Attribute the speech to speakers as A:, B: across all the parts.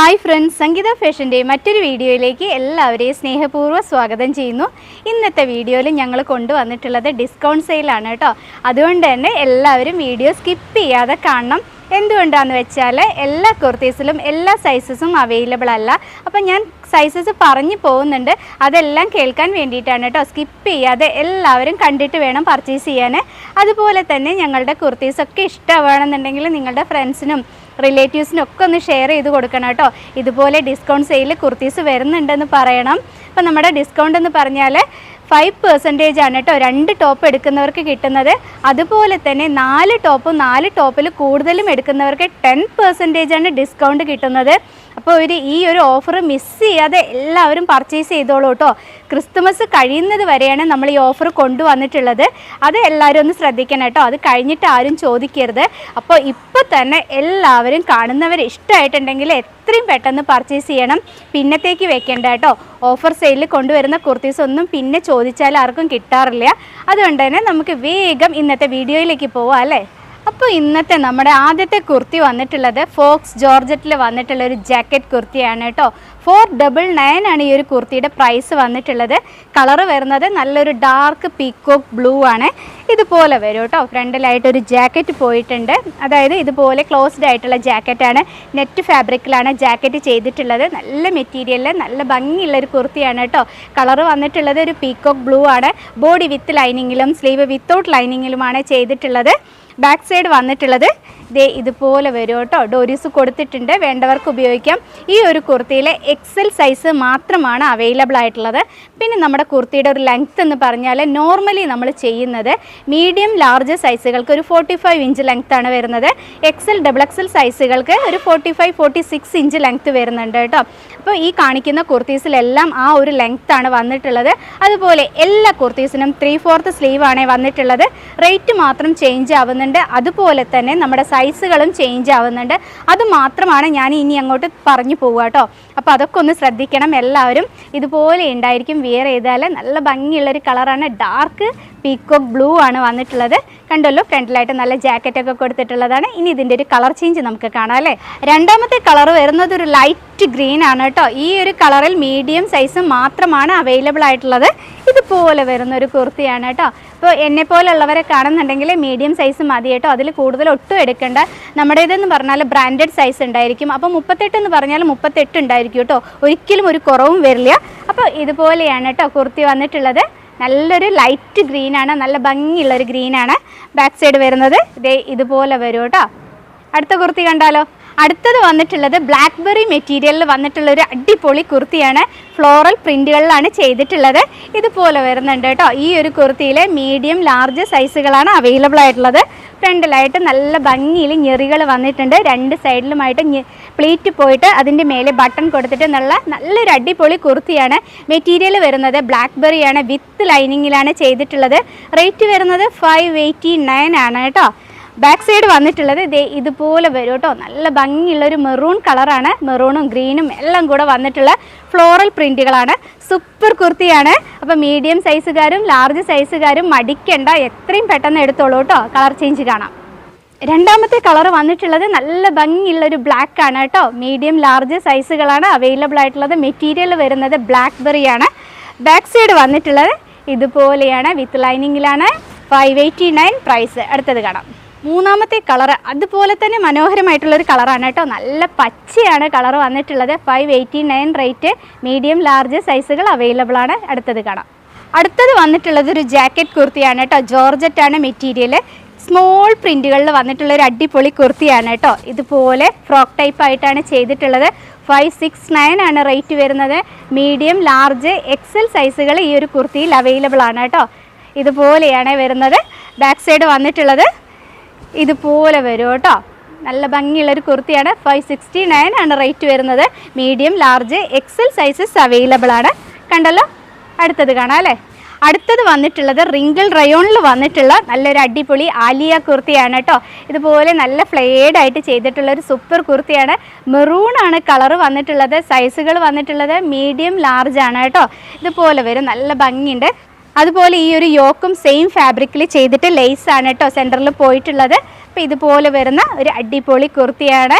A: Hi friends സംഗീത ഫാഷന്റെ മറ്റൊരു വീഡിയോയിലേക്ക് എല്ലാവരെയും സ്നേഹപൂർവം സ്വാഗതം ചെയ്യുന്നു. ഇന്നത്തെ വീഡിയോയിൽ ഞങ്ങൾ കൊണ്ടുവന്നിട്ടുള്ളത് ഡിസ്കൗണ്ട് സെയിലാണ് കേട്ടോ. അതുകൊണ്ട് തന്നെ എല്ലാവരും വീഡിയോ സ്കിപ്പ് ചെയ്യാതെ കാണണം. എന്തുകൊണ്ടാണെന്ന് വെച്ചാൽ എല്ലാ കുർത്തീസിലും എല്ലാ സൈസസും അവൈലബിൾ അല്ല. അപ്പം ഞാൻ സൈസസ് പറഞ്ഞു പോകുന്നുണ്ട്. അതെല്ലാം കേൾക്കാൻ വേണ്ടിയിട്ടാണ് കേട്ടോ. സ്കിപ്പ് ചെയ്യാതെ എല്ലാവരും കണ്ടിട്ട് വേണം പർച്ചേസ് ചെയ്യാൻ. അതുപോലെ തന്നെ ഞങ്ങളുടെ കുർത്തീസൊക്കെ ഇഷ്ടമാണെന്നുണ്ടെങ്കിൽ നിങ്ങളുടെ ഫ്രണ്ട്സിനും റിലേറ്റീവ്സിനും ഒക്കെ ഒന്ന് ഷെയർ ചെയ്ത് കൊടുക്കണം കേട്ടോ. ഇതുപോലെ ഡിസ്കൗണ്ട് സെയിൽ കുർത്തീസ് വരുന്നുണ്ടെന്ന് പറയണം. അപ്പം നമ്മുടെ ഡിസ്കൗണ്ട് എന്ന് പറഞ്ഞാൽ ഫൈവ് പെർസെന്റേജ് ആണ് കേട്ടോ രണ്ട് ടോപ്പ് എടുക്കുന്നവർക്ക് കിട്ടുന്നത്. അതുപോലെ തന്നെ നാല് ടോപ്പും നാല് ടോപ്പിൽ കൂടുതലും എടുക്കുന്നവർക്ക് ടെൻ പെർസെന്റേജ് ആണ് ഡിസ്കൗണ്ട് കിട്ടുന്നത്. അപ്പോൾ ഒരു ഈ ഒരു ഓഫർ മിസ് ചെയ്യാതെ എല്ലാവരും പർച്ചേസ് ചെയ്തോളൂ കേട്ടോ. ക്രിസ്തുമസ് കഴിയുന്നത് വരെയാണ് നമ്മൾ ഈ ഓഫർ കൊണ്ടുവന്നിട്ടുള്ളത്. അത് എല്ലാവരും ഒന്ന് ശ്രദ്ധിക്കണം കേട്ടോ. അത് കഴിഞ്ഞിട്ട് ആരും ചോദിക്കരുത്. അപ്പോൾ ഇപ്പോൾ തന്നെ എല്ലാവരും കാണുന്നവർ ഇഷ്ടമായിട്ടുണ്ടെങ്കിൽ എത്രയും പെട്ടെന്ന് പർച്ചേസ് ചെയ്യണം. പിന്നത്തേക്ക് വെക്കേണ്ട കേട്ടോ. ഓഫർ സെയിലിൽ കൊണ്ടുവരുന്ന കുർത്തീസ് ഒന്നും പിന്നെ ചോദിച്ചാൽ ആർക്കും കിട്ടാറില്ല. അതുകൊണ്ട് തന്നെ നമുക്ക് വേഗം ഇന്നത്തെ വീഡിയോയിലേക്ക് പോവാം അല്ലേ? അപ്പോൾ ഇന്നത്തെ നമ്മുടെ ആദ്യത്തെ കുർത്തി വന്നിട്ടുള്ളത് ഫോക്സ് ജോർജറ്റിൽ വന്നിട്ടുള്ള ഒരു ജാക്കറ്റ് കുർത്തിയാണ് കേട്ടോ. ഫോർ ഡബിൾ നയൻ ആണ് ഈ ഒരു കുർത്തിയുടെ പ്രൈസ് വന്നിട്ടുള്ളത്. കളറ് വരുന്നത് നല്ലൊരു ഡാർക്ക് പീക്കോക്ക് ബ്ലൂ ആണ്. ഇതുപോലെ വരും കേട്ടോ. ഫ്രണ്ടിലായിട്ട് ഒരു ജാക്കറ്റ് പോയിട്ടുണ്ട്. അതായത് ഇതുപോലെ ക്ലോസ്ഡ് ആയിട്ടുള്ള ജാക്കറ്റാണ്. നെറ്റ് ഫാബ്രിക്കിലാണ് ജാക്കറ്റ് ചെയ്തിട്ടുള്ളത്. നല്ല മെറ്റീരിയലിൽ നല്ല ഭംഗിയുള്ള ഒരു കുർത്തിയാണ് കേട്ടോ. കളറ് വന്നിട്ടുള്ളത് ഒരു പീക്കോക്ക് ബ്ലൂ ആണ്. ബോഡി വിത്ത് ലൈനിങ്ങിലും സ്ലീവ് വിത്തൗട്ട് ലൈനിങ്ങിലുമാണ് ചെയ്തിട്ടുള്ളത്. ബാക്ക് സൈഡ് വന്നിട്ടുള്ളത്. ദേ ഇതുപോലെ വരും കേട്ടോ. ഡോരീസ് കൊടുത്തിട്ടുണ്ട്. വേണ്ടവർക്ക് ഉപയോഗിക്കാം. ഈ ഒരു കുർത്തിയിലെ എക്സൽ സൈസ് മാത്രമാണ് അവൈലബിൾ ആയിട്ടുള്ളത്. പിന്നെ നമ്മുടെ കുർത്തിയുടെ ഒരു ലെങ്ത് എന്ന് പറഞ്ഞാൽ നോർമലി നമ്മൾ ചെയ്യുന്നത് മീഡിയം ലാർജ് സൈസുകൾക്ക് ഒരു ഫോർട്ടി ഫൈവ് ഇഞ്ച് ആണ് വരുന്നത്. എക്സൽ ഡബിൾ എക്സൽ സൈസുകൾക്ക് ഒരു forty five forty six inch length വരുന്നുണ്ട് കേട്ടോ. അപ്പോൾ ഈ കാണിക്കുന്ന കുർത്തീസിലെല്ലാം ആ ഒരു ലെങ്ത് ആണ് വന്നിട്ടുള്ളത്. അതുപോലെ എല്ലാ കുർത്തീസിനും ത്രീ ഫോർത്ത് സ്ലീവ് ആണ് വന്നിട്ടുള്ളത്. റേറ്റ് മാത്രം ചേഞ്ച് ആവുന്നുണ്ട്. അതുപോലെ തന്നെ നമ്മുടെ സൈസുകളും ചേഞ്ച് ആവുന്നുണ്ട്. അത് മാത്രമാണ് ഞാൻ ഇനി അങ്ങോട്ട് പറഞ്ഞു പോവുക കേട്ടോ. അപ്പോൾ അതൊക്കെ ഒന്ന് ശ്രദ്ധിക്കണം. എല്ലാവരും ഇതുപോലെ ഉണ്ടായിരിക്കും. വിയർ ചെയ്താൽ നല്ല ഭംഗിയുള്ളൊരു കളറാണ്. ഡാർക്ക് പീക്കോക്ക് ബ്ലൂ ആണ് വന്നിട്ടുള്ളത്. കണ്ടല്ലോ ഫ്രണ്ടിലായിട്ട് നല്ല ജാക്കറ്റൊക്കെ കൊടുത്തിട്ടുള്ളതാണ്. ഇനി ഇതിന്റെ ഒരു കളർ ചേഞ്ച് നമുക്ക് കാണാം അല്ലേ? രണ്ടാമത്തെ കളർ വരുന്നത് ഒരു ലൈറ്റ് ഗ്രീൻ ആണ് കേട്ടോ. ഈ ഒരു കളറിൽ മീഡിയം സൈസ് മാത്രമാണ് അവൈലബിൾ ആയിട്ടുള്ളത്. ഇതുപോലെ വരുന്ന ഒരു കുർത്തിയാണ് കേട്ടോ. ഇപ്പോൾ എന്നെ പോലുള്ളവരെ കാണുന്നുണ്ടെങ്കിൽ മീഡിയം സൈസ് മതി കേട്ടോ. അതിൽ കൂടുതൽ ഒട്ടും എടുക്കേണ്ട. നമ്മുടേതെന്ന് പറഞ്ഞാൽ ബ്രാൻഡഡ് സൈസ് ഉണ്ടായിരിക്കും. അപ്പോൾ മുപ്പത്തെട്ട് എന്ന് പറഞ്ഞാൽ മുപ്പത്തെട്ട് ഉണ്ടായിരിക്കും. കേട്ടോ. ഒരിക്കലും ഒരു കുറവും വരില്ല. അപ്പോൾ ഇതുപോലെയാണ് കേട്ടോ കുർത്തി വന്നിട്ടുള്ളത്. നല്ലൊരു ലൈറ്റ് ഗ്രീനാണ് നല്ല ഭംഗിയുള്ളൊരു ഗ്രീനാണ് ബാക്ക് സൈഡ് വരുന്നത്. ഇതേ ഇതുപോലെ വരും കേട്ടോ. അടുത്ത കുർത്തി കണ്ടാലോ? അടുത്തത് വന്നിട്ടുള്ളത് ബ്ലാക്ക്ബെറി മെറ്റീരിയലിൽ വന്നിട്ടുള്ള ഒരു അടിപൊളി കുർത്തിയാണ് ഫ്ലോറൽ പ്രിന്റുകളിലാണ് ചെയ്തിട്ടുള്ളത്. ഇതുപോലെ വരുന്നുണ്ട് കേട്ടോ. ഈ ഒരു കുർത്തിയിൽ മീഡിയം ലാർജ് സൈസുകളാണ് അവൈലബിൾ ആയിട്ടുള്ളത്. ഫ്രണ്ടിലായിട്ട് നല്ല ഭംഗിയിൽ ഞെറികൾ വന്നിട്ടുണ്ട്. രണ്ട് സൈഡിലുമായിട്ട് പ്ലീറ്റ് പോയിട്ട് അതിന്റെ മേലെ ബട്ടൺ കൊടുത്തിട്ട് നല്ല നല്ലൊരു അടിപൊളി കുർത്തിയാണ് മെറ്റീരിയൽ വരുന്നത്. ബ്ലാക്ക്ബെറിയാണ് വിത്ത് ലൈനിങ്ങിലാണ് ചെയ്തിട്ടുള്ളത്. റേറ്റ് വരുന്നത് ഫൈവ് എയ്റ്റി നയൻ ആണ് കേട്ടോ. ബാക്ക് സൈഡ് വന്നിട്ടുള്ളത് ഇതേ ഇതുപോലെ വരും കേട്ടോ. നല്ല ഭംഗിയുള്ളൊരു മെറൂൺ കളറാണ് മെറൂണും ഗ്രീനും എല്ലാം കൂടെ വന്നിട്ടുള്ള ഫ്ലോറൽ പ്രിന്റുകളാണ് സൂപ്പർ കുർത്തിയാണ്. അപ്പോൾ മീഡിയം സൈസുകാരും ലാർജ് സൈസുകാരും മടിക്കണ്ട. എത്രയും പെട്ടെന്ന് എടുത്തോളൂ കേട്ടോ. കളർ ചേഞ്ച് കാണാം. രണ്ടാമത്തെ കളർ വന്നിട്ടുള്ളത് നല്ല ഭംഗിയുള്ള ഒരു ബ്ലാക്ക് ആണ് കേട്ടോ. മീഡിയം ലാർജ് സൈസുകളാണ് അവൈലബിൾ ആയിട്ടുള്ളത്. മെറ്റീരിയൽ വരുന്നത് ബ്ലാക്ക് ബെറിയാണ് ബാക്ക് സൈഡ് വന്നിട്ടുള്ളത് ഇതുപോലെയാണ്. വിത്ത് ലൈനിങ്ങിലാണ് ഫൈവ് എയ്റ്റി നയൻ പ്രൈസ് അടുത്തത് കാണാം. മൂന്നാമത്തെ കളർ അതുപോലെ തന്നെ മനോഹരമായിട്ടുള്ളൊരു കളറാണ് കേട്ടോ. നല്ല പച്ചയാണ് കളർ വന്നിട്ടുള്ളത്. Five eighty nine rate medium large സൈസുകൾ available ആണ്. അടുത്തത് കാണാം. അടുത്തത് വന്നിട്ടുള്ളത് ഒരു ജാക്കറ്റ് കുർത്തിയാണ് കേട്ടോ. ജോർജറ്റ് ആണ് മെറ്റീരിയൽ സ്മോൾ പ്രിന്റുകളിൽ വന്നിട്ടുള്ള ഒരു അടിപൊളി കുർത്തിയാണ് കേട്ടോ. ഇതുപോലെ ഫ്രോക്ക് ടൈപ്പ് ആയിട്ടാണ് ചെയ്തിട്ടുള്ളത്. ഫൈവ് സിക്സ് നയൻ ആണ് റേറ്റ് വരുന്നത്. മീഡിയം ലാർജ് എക്സൽ സൈസുകൾ ഈ ഒരു കുർത്തിയിൽ അവൈലബിൾ ആണ് കേട്ടോ. ഇതുപോലെയാണ് വരുന്നത്. ബാക്ക് സൈഡ് വന്നിട്ടുള്ളത്. ഇതുപോലെ വരും കേട്ടോ. നല്ല ഭംഗിയുള്ളൊരു കുർത്തിയാണ്. ഫൈവ് സിക്സ്റ്റി നയൻ ആണ് റേറ്റ് വരുന്നത്. Medium large XL sizes available ആണ്. കണ്ടല്ലോ? അടുത്തത് കാണാം അല്ലേ? അടുത്തത് വന്നിട്ടുള്ളത് റിങ്കിൾ റയോണിൽ വന്നിട്ടുള്ള നല്ലൊരു അടിപൊളി ആലിയ കുർത്തിയാണ് കേട്ടോ. ഇതുപോലെ നല്ല ഫ്ലെയർഡ് ആയിട്ട് ചെയ്തിട്ടുള്ള ഒരു സൂപ്പർ കുർത്തിയാണ്. മെറൂൺ ആണ് കളർ വന്നിട്ടുള്ളത് സൈസുകൾ വന്നിട്ടുള്ളത് മീഡിയം ലാർജ് ആണ് കേട്ടോ. ഇതുപോലെ വരും. നല്ല ഭംഗിയുണ്ട്. അതുപോലെ ഈ ഒരു യോക്കും സെയിം ഫാബ്രിക്കിൽ ചെയ്തിട്ട് ലേസ് ആണ് കേട്ടോ സെന്ററിൽ പോയിട്ടുള്ളത്. അപ്പോൾ ഇതുപോലെ വരുന്ന ഒരു അടിപൊളി കുർത്തിയാണ്.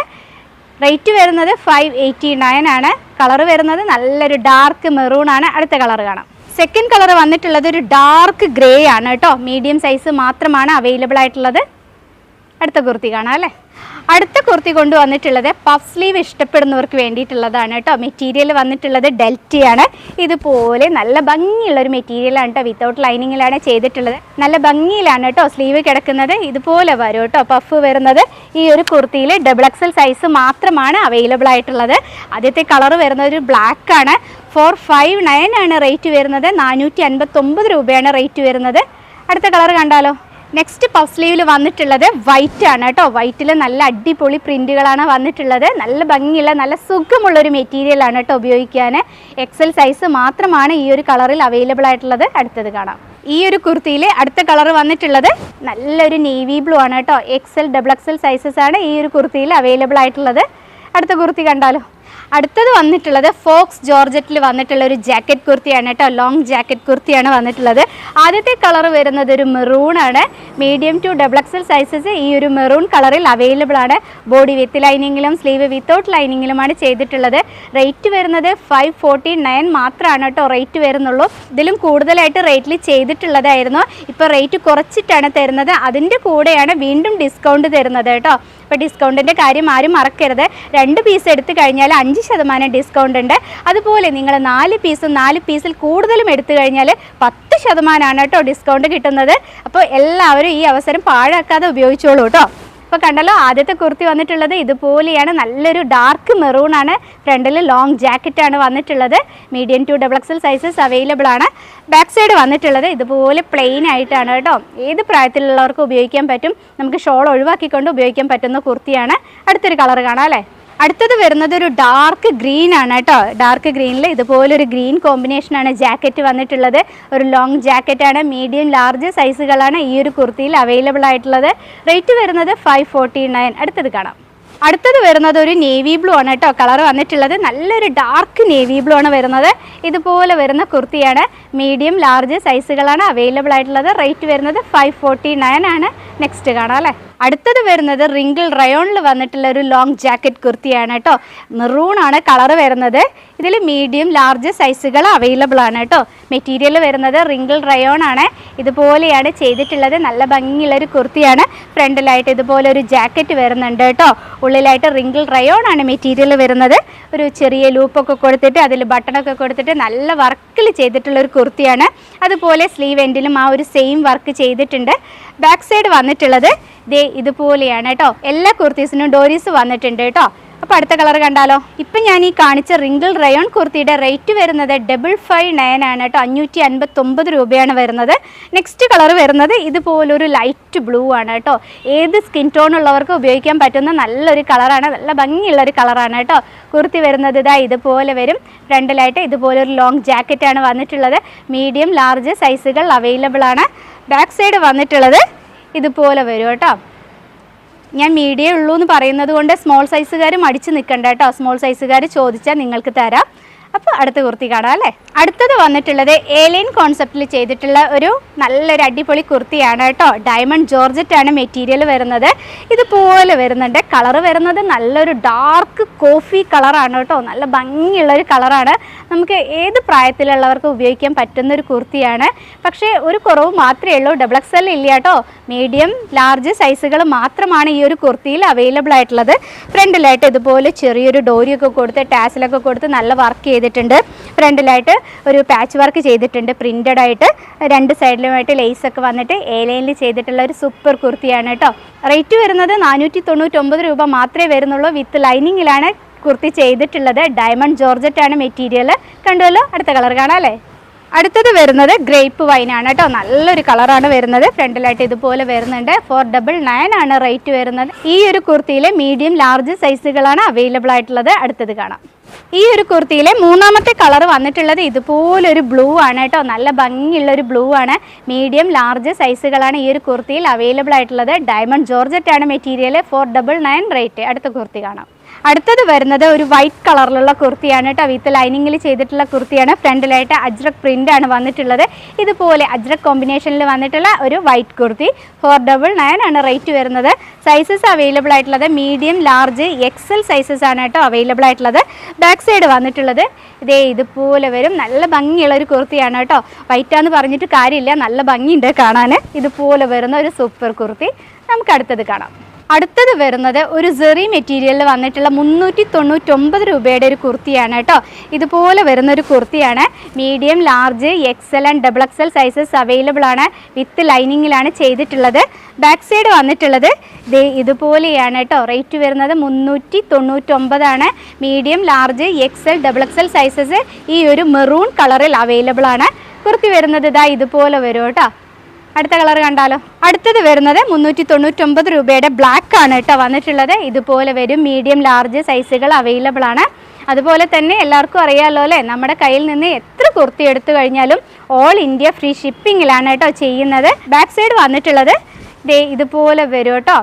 A: റേറ്റ് വരുന്നത് ഫൈവ് എയ്റ്റി നയൻ ആണ്. കളർ വരുന്നത് നല്ലൊരു ഡാർക്ക് മെറൂൺ ആണ്. അടുത്ത കളർ കാണാം. സെക്കൻഡ് കളർ വന്നിട്ടുള്ളത് ഒരു ഡാർക്ക് ഗ്രേ ആണ് കേട്ടോ മീഡിയം സൈസ് മാത്രമാണ് അവൈലബിൾ ആയിട്ടുള്ളത്. അടുത്ത കുർത്തി കാണാം അല്ലേ? അടുത്ത കുർത്തി കൊണ്ടുവന്നിട്ടുള്ളത് പഫ് സ്ലീവ് ഇഷ്ടപ്പെടുന്നവർക്ക് വേണ്ടിയിട്ടുള്ളതാണ് കേട്ടോ. മെറ്റീരിയൽ വന്നിട്ടുള്ളത് ഡെൽറ്റയാണ്. ഇതുപോലെ നല്ല ഭംഗിയുള്ള ഒരു മെറ്റീരിയലാണ് കേട്ടോ. വിത്തൗട്ട് ലൈനിങ്ങിലാണ് ചെയ്തിട്ടുള്ളത്. നല്ല ഭംഗിയിലാണ് കേട്ടോ സ്ലീവ് കിടക്കുന്നത്. ഇതുപോലെ വരും കേട്ടോ പഫ് വരുന്നത്. ഈ ഒരു കുർത്തിയിൽ ഡബിൾ എക്സൽ സൈസ് മാത്രമാണ് അവൈലബിൾ ആയിട്ടുള്ളത്. ആദ്യത്തെ കളർ വരുന്നത് ഒരു ബ്ലാക്ക് ആണ്. ഫോർ ഫൈവ് നയൻ ആണ് റേറ്റ് വരുന്നത്. നാനൂറ്റി അൻപത്തൊമ്പത് രൂപയാണ് റേറ്റ് വരുന്നത്. അടുത്ത കളർ കണ്ടാലോ? നെക്സ്റ്റ് പഫ് സ്ലീവിൽ വന്നിട്ടുള്ളത് വൈറ്റ് ആണ് കേട്ടോ. വൈറ്റിൽ നല്ല അടിപൊളി പ്രിന്റുകളാണ് വന്നിട്ടുള്ളത്. നല്ല ഭംഗിയുള്ള നല്ല സുഖമുള്ള ഒരു മെറ്റീരിയൽ ആണ് കേട്ടോ ഉപയോഗിക്കാൻ എക്സൽ സൈസ് മാത്രമാണ് ഈ ഒരു കളറിൽ അവൈലബിൾ ആയിട്ടുള്ളത്. അടുത്തത് കാണാം. ഈ ഒരു കുർത്തിയിൽ അടുത്ത കളർ വന്നിട്ടുള്ളത് നല്ലൊരു നേവി ബ്ലൂ ആണ് കേട്ടോ. എക്സൽ ഡബിൾ എക്സൽ സൈസസ് ആണ് ഈ ഒരു കുർത്തിയിൽ അവൈലബിൾ ആയിട്ടുള്ളത്. അടുത്ത കുർത്തി കണ്ടാലോ? അടുത്തത് വന്നിട്ടുള്ളത് ഫോക്സ് ജോർജറ്റിൽ വന്നിട്ടുള്ള ഒരു ജാക്കറ്റ് കുർത്തിയാണ് കേട്ടോ. ലോങ് ജാക്കറ്റ് കുർത്തിയാണ് വന്നിട്ടുള്ളത്. ആദ്യത്തെ കളർ വരുന്നത് ഒരു മെറൂൺ ആണ്. Medium to double XL sizes ഈ ഒരു മെറൂൺ കളറിൽ അവൈലബിൾ ആണ്. ബോഡി വിത്ത് ലൈനിങ്ങിലും സ്ലീവ് വിത്തൗട്ട് ലൈനിങ്ങിലുമാണ് ചെയ്തിട്ടുള്ളത്. റേറ്റ് വരുന്നത് ഫൈവ് ഫോർട്ടി നയൻ മാത്രമാണ് കേട്ടോ റേറ്റ് വരുന്നുള്ളൂ. ഇതിലും കൂടുതലായിട്ട് റേറ്റിൽ ചെയ്തിട്ടുള്ളതായിരുന്നു. ഇപ്പോൾ റേറ്റ് കുറച്ചിട്ടാണ് തരുന്നത്. അതിന്റെ കൂടെയാണ് വീണ്ടും ഡിസ്കൗണ്ട് തരുന്നത് കേട്ടോ. അപ്പോൾ ഡിസ്കൗണ്ടിന്റെ കാര്യം ആരും മറക്കരുത്. രണ്ട് പീസ് എടുത്തു കഴിഞ്ഞാൽ അഞ്ച് ശതമാനം ഡിസ്കൗണ്ട് ഉണ്ട്. അതുപോലെ നിങ്ങൾ നാല് പീസും നാല് പീസിൽ കൂടുതലും എടുത്തു കഴിഞ്ഞാൽ പത്ത് ശതമാനമാണ് കേട്ടോ ഡിസ്കൗണ്ട് കിട്ടുന്നത്. അപ്പോൾ എല്ലാവരും ഈ അവസരം പാഴാക്കാതെ ഉപയോഗിച്ചോളൂ കേട്ടോ. ഇപ്പോൾ കണ്ടല്ലോ ആദ്യത്തെ കുർത്തി വന്നിട്ടുള്ളത് ഇതുപോലെയാണ്. നല്ലൊരു ഡാർക്ക് മെറൂൺ ആണ്. ഫ്രണ്ടിൽ ലോങ് ജാക്കറ്റ് ആണ് വന്നിട്ടുള്ളത്. Medium to double XL sizes available ആണ്. ബാക്ക് സൈഡ് വന്നിട്ടുള്ളത് ഇതുപോലെ പ്ലെയിൻ ആയിട്ടാണ് കേട്ടോ. ഏത് പ്രായത്തിലുള്ളവർക്ക് ഉപയോഗിക്കാൻ പറ്റും? നമുക്ക് ഷോൾ ഒഴിവാക്കിക്കൊണ്ട് ഉപയോഗിക്കാൻ പറ്റുന്ന കുർത്തിയാണ്. അടുത്തൊരു കളർ കാണാം അല്ലേ? അടുത്തത് വരുന്നത് ഒരു ഡാർക്ക് ഗ്രീൻ ആണ് കേട്ടോ. ഡാർക്ക് ഗ്രീനിൽ ഇതുപോലെ ഒരു ഗ്രീൻ കോമ്പിനേഷനാണ് ജാക്കറ്റ് വന്നിട്ടുള്ളത്. ഒരു ലോങ് ജാക്കറ്റ് ആണ് മീഡിയം ലാർജ് സൈസുകളാണ് ഈ ഒരു കുർത്തിയിൽ അവൈലബിൾ ആയിട്ടുള്ളത്. റേറ്റ് വരുന്നത് ഫൈവ് ഫോർട്ടി നയൻ അടുത്തത് കാണാം. അടുത്തത് വരുന്നത് ഒരു നേവി ബ്ലൂ ആണ് കേട്ടോ. കളർ വന്നിട്ടുള്ളത് നല്ലൊരു ഡാർക്ക് നേവി ബ്ലൂ ആണ് വരുന്നത്. ഇതുപോലെ വരുന്ന കുർത്തിയാണ്. മീഡിയം ലാർജ് സൈസുകളാണ് അവൈലബിൾ ആയിട്ടുള്ളത്. റേറ്റ് വരുന്നത് ഫൈവ് ഫോർട്ടി നയൻ ആണ്. നെക്സ്റ്റ് കാണാം അല്ലേ? അടുത്തത് വരുന്നത് റിങ്കിൾ റയോണിൽ വന്നിട്ടുള്ള ഒരു ലോങ് ജാക്കറ്റ് കുർത്തിയാണ് കേട്ടോ. മെറൂൺ ആണ് കളർ വരുന്നത്. ഇതിൽ മീഡിയം ലാർജ് സൈസുകൾ അവൈലബിൾ ആണ് കേട്ടോ. മെറ്റീരിയൽ വരുന്നത് റിങ്കിൾ റയോൺ ആണ്. ഇതുപോലെയാണ് ചെയ്തിട്ടുള്ളത്. നല്ല ഭംഗിയുള്ളൊരു കുർത്തിയാണ്. ഫ്രണ്ടിലായിട്ട് ഇതുപോലെ ഒരു ജാക്കറ്റ് വരുന്നുണ്ട് കേട്ടോ. ഉള്ളിലായിട്ട് റിങ്കിൾ റയോൺ ആണ് മെറ്റീരിയൽ വരുന്നത്. ഒരു ചെറിയ ലൂപ്പൊക്കെ കൊടുത്തിട്ട് അതിൽ ബട്ടണൊക്കെ കൊടുത്തിട്ട് നല്ല വർക്കിൽ ചെയ്തിട്ടുള്ള ഒരു കുർത്തിയാണ്. അതുപോലെ സ്ലീവ് എൻഡിലും ആ ഒരു സെയിം വർക്ക് ചെയ്തിട്ടുണ്ട്. ബാക്ക് സൈഡ് വന്നിട്ടുള്ളത്. ദേ ഇതുപോലെയാണ് കേട്ടോ. എല്ലാ കുർത്തീസിനും ഡോരീസ് വന്നിട്ടുണ്ട് കേട്ടോ. അപ്പോൾ അടുത്ത കളർ കണ്ടാലോ? ഇപ്പം ഞാൻ ഈ കാണിച്ച റിങ്കിൾ റയോൺ കുർത്തിയുടെ റേറ്റ് വരുന്നത് ഡബിൾ ഫൈവ് നയൻ ആണ് കേട്ടോ. അഞ്ഞൂറ്റി അൻപത്തൊമ്പത് രൂപയാണ് വരുന്നത്. നെക്സ്റ്റ് കളർ വരുന്നത് ഇതുപോലൊരു ലൈറ്റ് ബ്ലൂ ആണ് കേട്ടോ. ഏത് സ്കിൻ ടോൺ ഉള്ളവർക്ക് ഉപയോഗിക്കാൻ പറ്റുന്ന നല്ലൊരു കളറാണ്. നല്ല ഭംഗിയുള്ള ഒരു കളറാണ് കേട്ടോ. കുർത്തി വരുന്നത് ഇതാ ഇതുപോലെ വരും. ഫ്രണ്ടിലായിട്ട് ഇതുപോലൊരു ലോങ് ജാക്കറ്റാണ് വന്നിട്ടുള്ളത്. മീഡിയം ലാർജ് സൈസുകൾ അവൈലബിൾ ആണ്. ബാക്ക് സൈഡ് വന്നിട്ടുള്ളത് ഇതുപോലെ വരും കേട്ടോ. ഞാൻ മീഡിയം ഉള്ളൂ എന്ന് പറയുന്നത് കൊണ്ട് സ്മോൾ സൈസുകാർ മടിച്ച് നിൽക്കണ്ട കേട്ടോ. സ്മോൾ സൈസുകാർ ചോദിച്ചാൽ നിങ്ങൾക്ക് തരാം. അപ്പോൾ അടുത്ത കുർത്തി കാണാം അല്ലേ? അടുത്തത് വന്നിട്ടുള്ളത് ഏലിയൻ കോൺസെപ്റ്റിൽ ചെയ്തിട്ടുള്ള ഒരു നല്ലൊരു അടിപൊളി കുർത്തിയാണ് കേട്ടോ. ഡയമണ്ട് ജോർജറ്റ് ആണ് മെറ്റീരിയൽ വരുന്നത്. ഇതുപോലെ വരുന്നുണ്ട്. കളർ വരുന്നത് നല്ലൊരു ഡാർക്ക് കോഫി കളറാണ് കേട്ടോ. നല്ല ഭംഗിയുള്ള ഒരു കളറാണ് നമുക്ക് ഏത് പ്രായത്തിലുള്ളവർക്ക് ഉപയോഗിക്കാൻ പറ്റുന്ന ഒരു കുർത്തിയാണ്. പക്ഷേ ഒരു കുറവ് മാത്രമേ ഉള്ളൂ. ഡബിൾ എക്സ് എൽ ഇല്ല കേട്ടോ. മീഡിയം ലാർജ് സൈസുകൾ മാത്രമാണ് ഈ ഒരു കുർത്തിയിൽ അവൈലബിൾ ആയിട്ടുള്ളത്. ഫ്രണ്ടിലായിട്ട് ഇതുപോലെ ചെറിയൊരു ഡോരിയൊക്കെ കൊടുത്ത് ടാസിലൊക്കെ കൊടുത്ത് നല്ല വർക്ക് ചെയ്തിട്ടുണ്ട്. ഫ്രണ്ടിലായിട്ട് ഒരു പാച്ച് വർക്ക് ചെയ്തിട്ടുണ്ട്. പ്രിന്റഡ് ആയിട്ട് രണ്ട് സൈഡിലുമായിട്ട് ലേസ് ഒക്കെ വന്നിട്ട് ഏലൈനിൽ ചെയ്തിട്ടുള്ള ഒരു സൂപ്പർ കുർത്തിയാണ് കേട്ടോ റേറ്റ് വരുന്നത് നാനൂറ്റി രൂപ മാത്രമേ വരുന്നുള്ളൂ. വിത്ത് ലൈനിങ്ങിലാണ് കുർത്തി ചെയ്തിട്ടുള്ളത്. ഡയമണ്ട് ജോർജറ്റ് ആണ് മെറ്റീരിയൽ കണ്ടുവല്ലോ? അടുത്ത കളർ കാണാം അല്ലേ? അടുത്തത് വരുന്നത് ഗ്രേപ്പ് വൈനാണ് കേട്ടോ. നല്ലൊരു കളറാണ് വരുന്നത്. ഫ്രണ്ടിലായിട്ട് ഇതുപോലെ വരുന്നുണ്ട്. ഫോർ ഡബിൾ നയൻ ആണ് റേറ്റ് വരുന്നത്. ഈ ഒരു കുർത്തിയിലെ മീഡിയം ലാർജ് സൈസുകളാണ് അവൈലബിൾ ആയിട്ടുള്ളത്. അടുത്തത് കാണാം. ഈ ഒരു കുർത്തിയിലെ മൂന്നാമത്തെ കളർ വന്നിട്ടുള്ളത് ഇതുപോലൊരു ബ്ലൂ ആണ് കേട്ടോ. നല്ല ഭംഗിയുള്ള ഒരു ബ്ലൂ ആണ്. മീഡിയം ലാർജ് സൈസുകളാണ് ഈ ഒരു കുർത്തിയിൽ അവൈലബിൾ ആയിട്ടുള്ളത്. ഡയമണ്ട് ജോർജറ്റ് ആണ് material four double nine rate അടുത്ത കുർത്തി കാണാം. അടുത്തത് വരുന്നത് ഒരു വൈറ്റ് കളറിലുള്ള കുർത്തിയാണ് കേട്ടോ. വിത്ത് ലൈനിങ്ങിൽ ചെയ്തിട്ടുള്ള കുർത്തിയാണ്. ഫ്രണ്ടിലായിട്ട് അജ്രക് പ്രിന്റ് ആണ് വന്നിട്ടുള്ളത്. ഇതുപോലെ അജ്രക് കോമ്പിനേഷനിൽ വന്നിട്ടുള്ള ഒരു white kurti. Four double nine ആണ് റേറ്റ് വരുന്നത്. സൈസസ് അവൈലബിൾ ആയിട്ടുള്ളത് മീഡിയം ലാർജ് എക്സൽ സൈസസ് ആണ് കേട്ടോ അവൈലബിൾ ആയിട്ടുള്ളത്. ബാക്ക് സൈഡ് വന്നിട്ടുള്ളത്. ഇതേ ഇതുപോലെ വരും. നല്ല ഭംഗിയുള്ള ഒരു കുർത്തിയാണ് കേട്ടോ. വൈറ്റാന്ന് പറഞ്ഞിട്ട് കാര്യമില്ല. നല്ല ഭംഗിയുണ്ട് കാണാൻ ഇതുപോലെ വരുന്ന ഒരു സൂപ്പർ കുർത്തി. നമുക്ക് അടുത്തത് കാണാം. അടുത്തത് വരുന്നത് ഒരു സെറി മെറ്റീരിയലിൽ വന്നിട്ടുള്ള മുന്നൂറ്റി തൊണ്ണൂറ്റൊമ്പത് രൂപയുടെ ഒരു കുർത്തിയാണ് കേട്ടോ. ഇതുപോലെ വരുന്ന ഒരു കുർത്തിയാണ്. Medium large XL and double XL sizes available ആണ്. വിത്ത് ലൈനിങ്ങിലാണ് ചെയ്തിട്ടുള്ളത്. ബാക്ക് സൈഡ് വന്നിട്ടുള്ളത് ഇതുപോലെയാണ് കേട്ടോ. റേറ്റ് വരുന്നത് മുന്നൂറ്റി തൊണ്ണൂറ്റൊമ്പതാണ് medium large XL double XL sizes ഈ ഒരു മെറൂൺ കളറിൽ അവൈലബിൾ ആണ്. കുർത്തി വരുന്നത് ഇതാ ഇതുപോലെ വരും കേട്ടോ. അടുത്ത കളർ കണ്ടാലോ? അടുത്തത് വരുന്നത് മുന്നൂറ്റി തൊണ്ണൂറ്റൊമ്പത് രൂപയുടെ ബ്ലാക്ക് ആണ് കേട്ടോ വന്നിട്ടുള്ളത്. ഇതുപോലെ വരും. മീഡിയം ലാർജ് സൈസുകൾ അവൈലബിൾ ആണ്. അതുപോലെ തന്നെ എല്ലാവർക്കും അറിയാമല്ലോ അല്ലേ? നമ്മുടെ കയ്യിൽ നിന്ന് എത്ര കുർത്തി എടുത്തു കഴിഞ്ഞാലും ഓൾ ഇന്ത്യ ഫ്രീ ഷിപ്പിങ്ങിലാണ് കേട്ടോ ചെയ്യുന്നത്. ബാക്ക് സൈഡ് വന്നിട്ടുള്ളത്. ഇതേ ഇതുപോലെ വരും കേട്ടോ.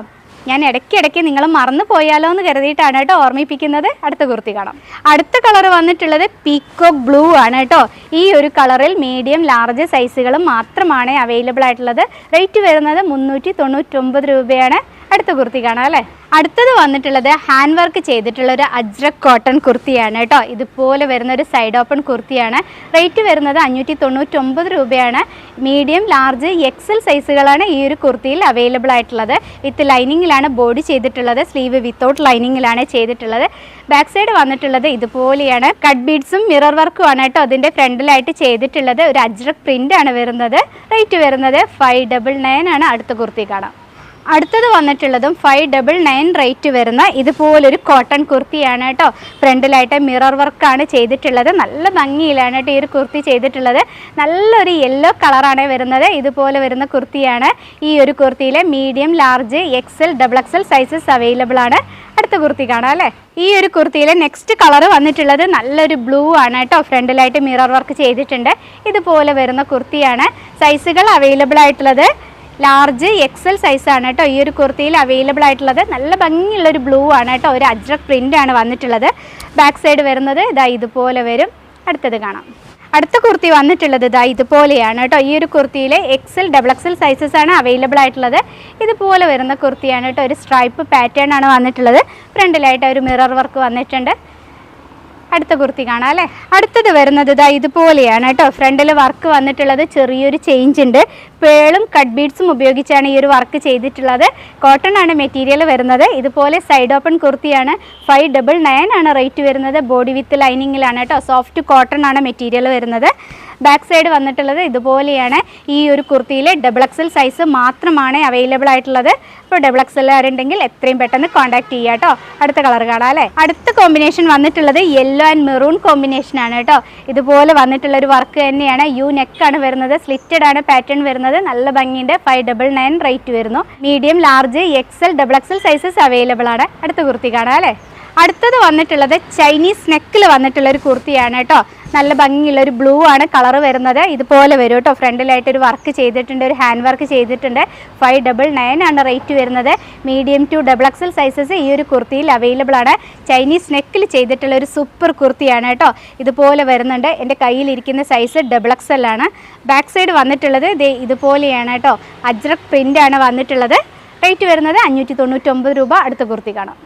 A: ഞാൻ ഇടയ്ക്കിടയ്ക്ക് നിങ്ങൾ മറന്നു പോയാലോ എന്ന് കരുതിയിട്ടാണ് കേട്ടോ ഓർമ്മിപ്പിക്കുന്നത്. അടുത്ത കുർത്തി കാണാം. അടുത്ത കളർ വന്നിട്ടുള്ളത് പീക്കോ ബ്ലൂ ആണ് കേട്ടോ. ഈ ഒരു കളറിൽ മീഡിയം ലാർജ് സൈസുകൾ മാത്രമാണ് അവൈലബിൾ ആയിട്ടുള്ളത്. റേറ്റ് വരുന്നത് മുന്നൂറ്റി തൊണ്ണൂറ്റൊമ്പത് രൂപയാണ്. അടുത്ത കുർത്തി കാണാം അല്ലേ? അടുത്തത് വന്നിട്ടുള്ളത് ഹാൻഡ് വർക്ക് ചെയ്തിട്ടുള്ള ഒരു അജ്രക് കോട്ടൺ കുർത്തിയാണ് കേട്ടോ. ഇതുപോലെ വരുന്ന ഒരു സൈഡ് ഓപ്പൺ കുർത്തിയാണ്. റേറ്റ് വരുന്നത് അഞ്ഞൂറ്റി തൊണ്ണൂറ്റൊമ്പത് രൂപയാണ്. മീഡിയം ലാർജ് എക്സൽ സൈസുകളാണ് ഈ ഒരു കുർത്തിയിൽ അവൈലബിൾ ആയിട്ടുള്ളത്. വിത്ത് ലൈനിങ്ങിലാണ് ബോഡി ചെയ്തിട്ടുള്ളത്. സ്ലീവ് വിത്തൗട്ട് ലൈനിങ്ങിലാണ് ചെയ്തിട്ടുള്ളത്. ബാക്ക് സൈഡ് വന്നിട്ടുള്ളത് ഇതുപോലെയാണ്. കട്ട് ബീഡ്സും മിറർ വർക്കും ആണ് കേട്ടോ അതിന്റെ ഫ്രണ്ടിലായിട്ട് ചെയ്തിട്ടുള്ളത്. ഒരു അജ്രക് പ്രിന്റ് ആണ് വരുന്നത്. റേറ്റ് വരുന്നത് ഫൈവ് ഡബിൾ നയൻ ആണ്. അടുത്ത കുർത്തി കാണാം. അടുത്തത് വന്നിട്ടുള്ളതും ഫൈവ് ഡബിൾ നയൻ റേറ്റ് വരുന്ന ഇതുപോലൊരു കോട്ടൺ കുർത്തിയാണ് കേട്ടോ. ഫ്രണ്ടിലായിട്ട് മിറർ വർക്കാണ് ചെയ്തിട്ടുള്ളത്. നല്ല ഭംഗിയിലാണ് കേട്ടോ ഈ ഒരു കുർത്തി ചെയ്തിട്ടുള്ളത്. നല്ലൊരു യെല്ലോ കളറാണ് വരുന്നത്. ഇതുപോലെ വരുന്ന കുർത്തിയാണ്. ഈ ഒരു കുർത്തിയിൽ medium large XL double XL sizes available ആണ്. അടുത്ത കുർത്തി കാണാം അല്ലേ? ഈ ഒരു കുർത്തിയിലെ നെക്സ്റ്റ് കളർ വന്നിട്ടുള്ളത് നല്ലൊരു ബ്ലൂ ആണ് കേട്ടോ. ഫ്രണ്ടിലായിട്ട് മിറർ വർക്ക് ചെയ്തിട്ടുണ്ട്. ഇതുപോലെ വരുന്ന കുർത്തിയാണ്. സൈസുകൾ അവൈലബിൾ ആയിട്ടുള്ളത്. ലാർജ് എക്സൽ സൈസാണ് കേട്ടോ. ഈ ഒരു കുർത്തിയിൽ അവൈലബിൾ ആയിട്ടുള്ളത്. നല്ല ഭംഗിയുള്ള ഒരു ബ്ലൂ ആണ് കേട്ടോ. ഒരു അജ്രക് ആണ് വന്നിട്ടുള്ളത്. ബാക്ക് സൈഡ് വരുന്നത് ഇതാ ഇതുപോലെ വരും. അടുത്തത് കാണാം. അടുത്ത കുർത്തി വന്നിട്ടുള്ളത് ഇതാ ഇതുപോലെയാണ് കേട്ടോ. ഈ ഒരു കുർത്തിയിൽ എക്സൽ ഡബിൾ എക്സൽ സൈസസ് ആണ് അവൈലബിൾ ആയിട്ടുള്ളത്. ഇതുപോലെ വരുന്ന കുർത്തിയാണ് കേട്ടോ. ഒരു സ്ട്രൈപ്പ് പാറ്റേൺ ആണ് വന്നിട്ടുള്ളത്. ഫ്രണ്ടിലായിട്ട് ഒരു മിറർ വർക്ക് വന്നിട്ടുണ്ട്. അടുത്ത കുർത്തി കാണാം അല്ലേ? അടുത്തത് വരുന്നത് ഇതാ ഇതുപോലെയാണ് കേട്ടോ. ഫ്രണ്ടിൽ വർക്ക് വന്നിട്ടുള്ളത് ചെറിയൊരു ചേഞ്ച് ഉണ്ട്. പേളും കട്ട് ബീഡ്സും ഉപയോഗിച്ചാണ് ഈ ഒരു വർക്ക് ചെയ്തിട്ടുള്ളത്. കോട്ടൺ ആണ് മെറ്റീരിയൽ വരുന്നത്. ഇതുപോലെ സൈഡ് ഓപ്പൺ കുർത്തിയാണ്. ഫൈവ് ഡബിൾ നയൻ ആണ് റേറ്റ് വരുന്നത്. ബോഡി വിത്ത് ലൈനിങ്ങിലാണ് കേട്ടോ. സോഫ്റ്റ് കോട്ടൺ ആണ് മെറ്റീരിയൽ വരുന്നത്. ബാക്ക് സൈഡ് വന്നിട്ടുള്ളത് ഇതുപോലെയാണ് ഈ ഒരു കുർത്തിയിൽ ഡബിൾ എക്സൽ സൈസ് മാത്രമാണ് അവൈലബിൾ ആയിട്ടുള്ളത്. അപ്പോൾ ഡബിൾ എക്സൽ ആരുണ്ടെങ്കിൽ എത്രയും പെട്ടെന്ന് കോൺടാക്ട് ചെയ്യുക കേട്ടോ അടുത്ത കളർ കാണാം അല്ലേ? അടുത്ത കോമ്പിനേഷൻ വന്നിട്ടുള്ളത് യെല്ലോ ആൻഡ് മെറൂൺ കോമ്പിനേഷൻ ആണ് കേട്ടോ ഇതുപോലെ വന്നിട്ടുള്ള ഒരു വർക്ക് തന്നെയാണ്. യു നെക്ക് ആണ് വരുന്നത്. സ്ലിറ്റഡ് ആണ് പാറ്റേൺ വരുന്നത്. നല്ല ഭംഗിയുണ്ട്. ഫൈവ് ഡബിൾ നയൻ റേറ്റ് വരുന്നു. Medium large XL double XL sizes available ആണ്. അടുത്ത കുർത്തി കാണാം അല്ലേ? അടുത്തത് വന്നിട്ടുള്ളത് ചൈനീസ് നെക്കിൽ വന്നിട്ടുള്ള ഒരു കുർത്തിയാണ് കേട്ടോ നല്ല ഭംഗിയുള്ള ഒരു ബ്ലൂ ആണ് കളർ വരുന്നത്. ഇതുപോലെ വരും കേട്ടോ. ഫ്രണ്ടിലായിട്ട് ഒരു വർക്ക് ചെയ്തിട്ടുണ്ട് ഒരു ഹാൻഡ് വർക്ക് ചെയ്തിട്ടുണ്ട്. ഫൈവ് ഡബിൾ നയൻ ആണ് റേറ്റ് വരുന്നത്. Medium to double XL sizes ഈ ഒരു കുർത്തിയിൽ അവൈലബിൾ ആണ്. ചൈനീസ് നെക്കിൽ ചെയ്തിട്ടുള്ള ഒരു സൂപ്പർ കുർത്തിയാണ് കേട്ടോ. ഇതുപോലെ വരുന്നുണ്ട്. എന്റെ കയ്യിലിരിക്കുന്ന സൈസ് ഡബിൾ എക്സൽ ആണ്. ബാക്ക് സൈഡ് വന്നിട്ടുള്ളത് ഇതേ ഇതുപോലെയാണ് കേട്ടോ. അജ്രക് പ്രിന്റ് ആണ് വന്നിട്ടുള്ളത്. റേറ്റ് വരുന്നത് അഞ്ഞൂറ്റി തൊണ്ണൂറ്റൊമ്പത് രൂപ. അടുത്ത കുർത്തി കാണാം.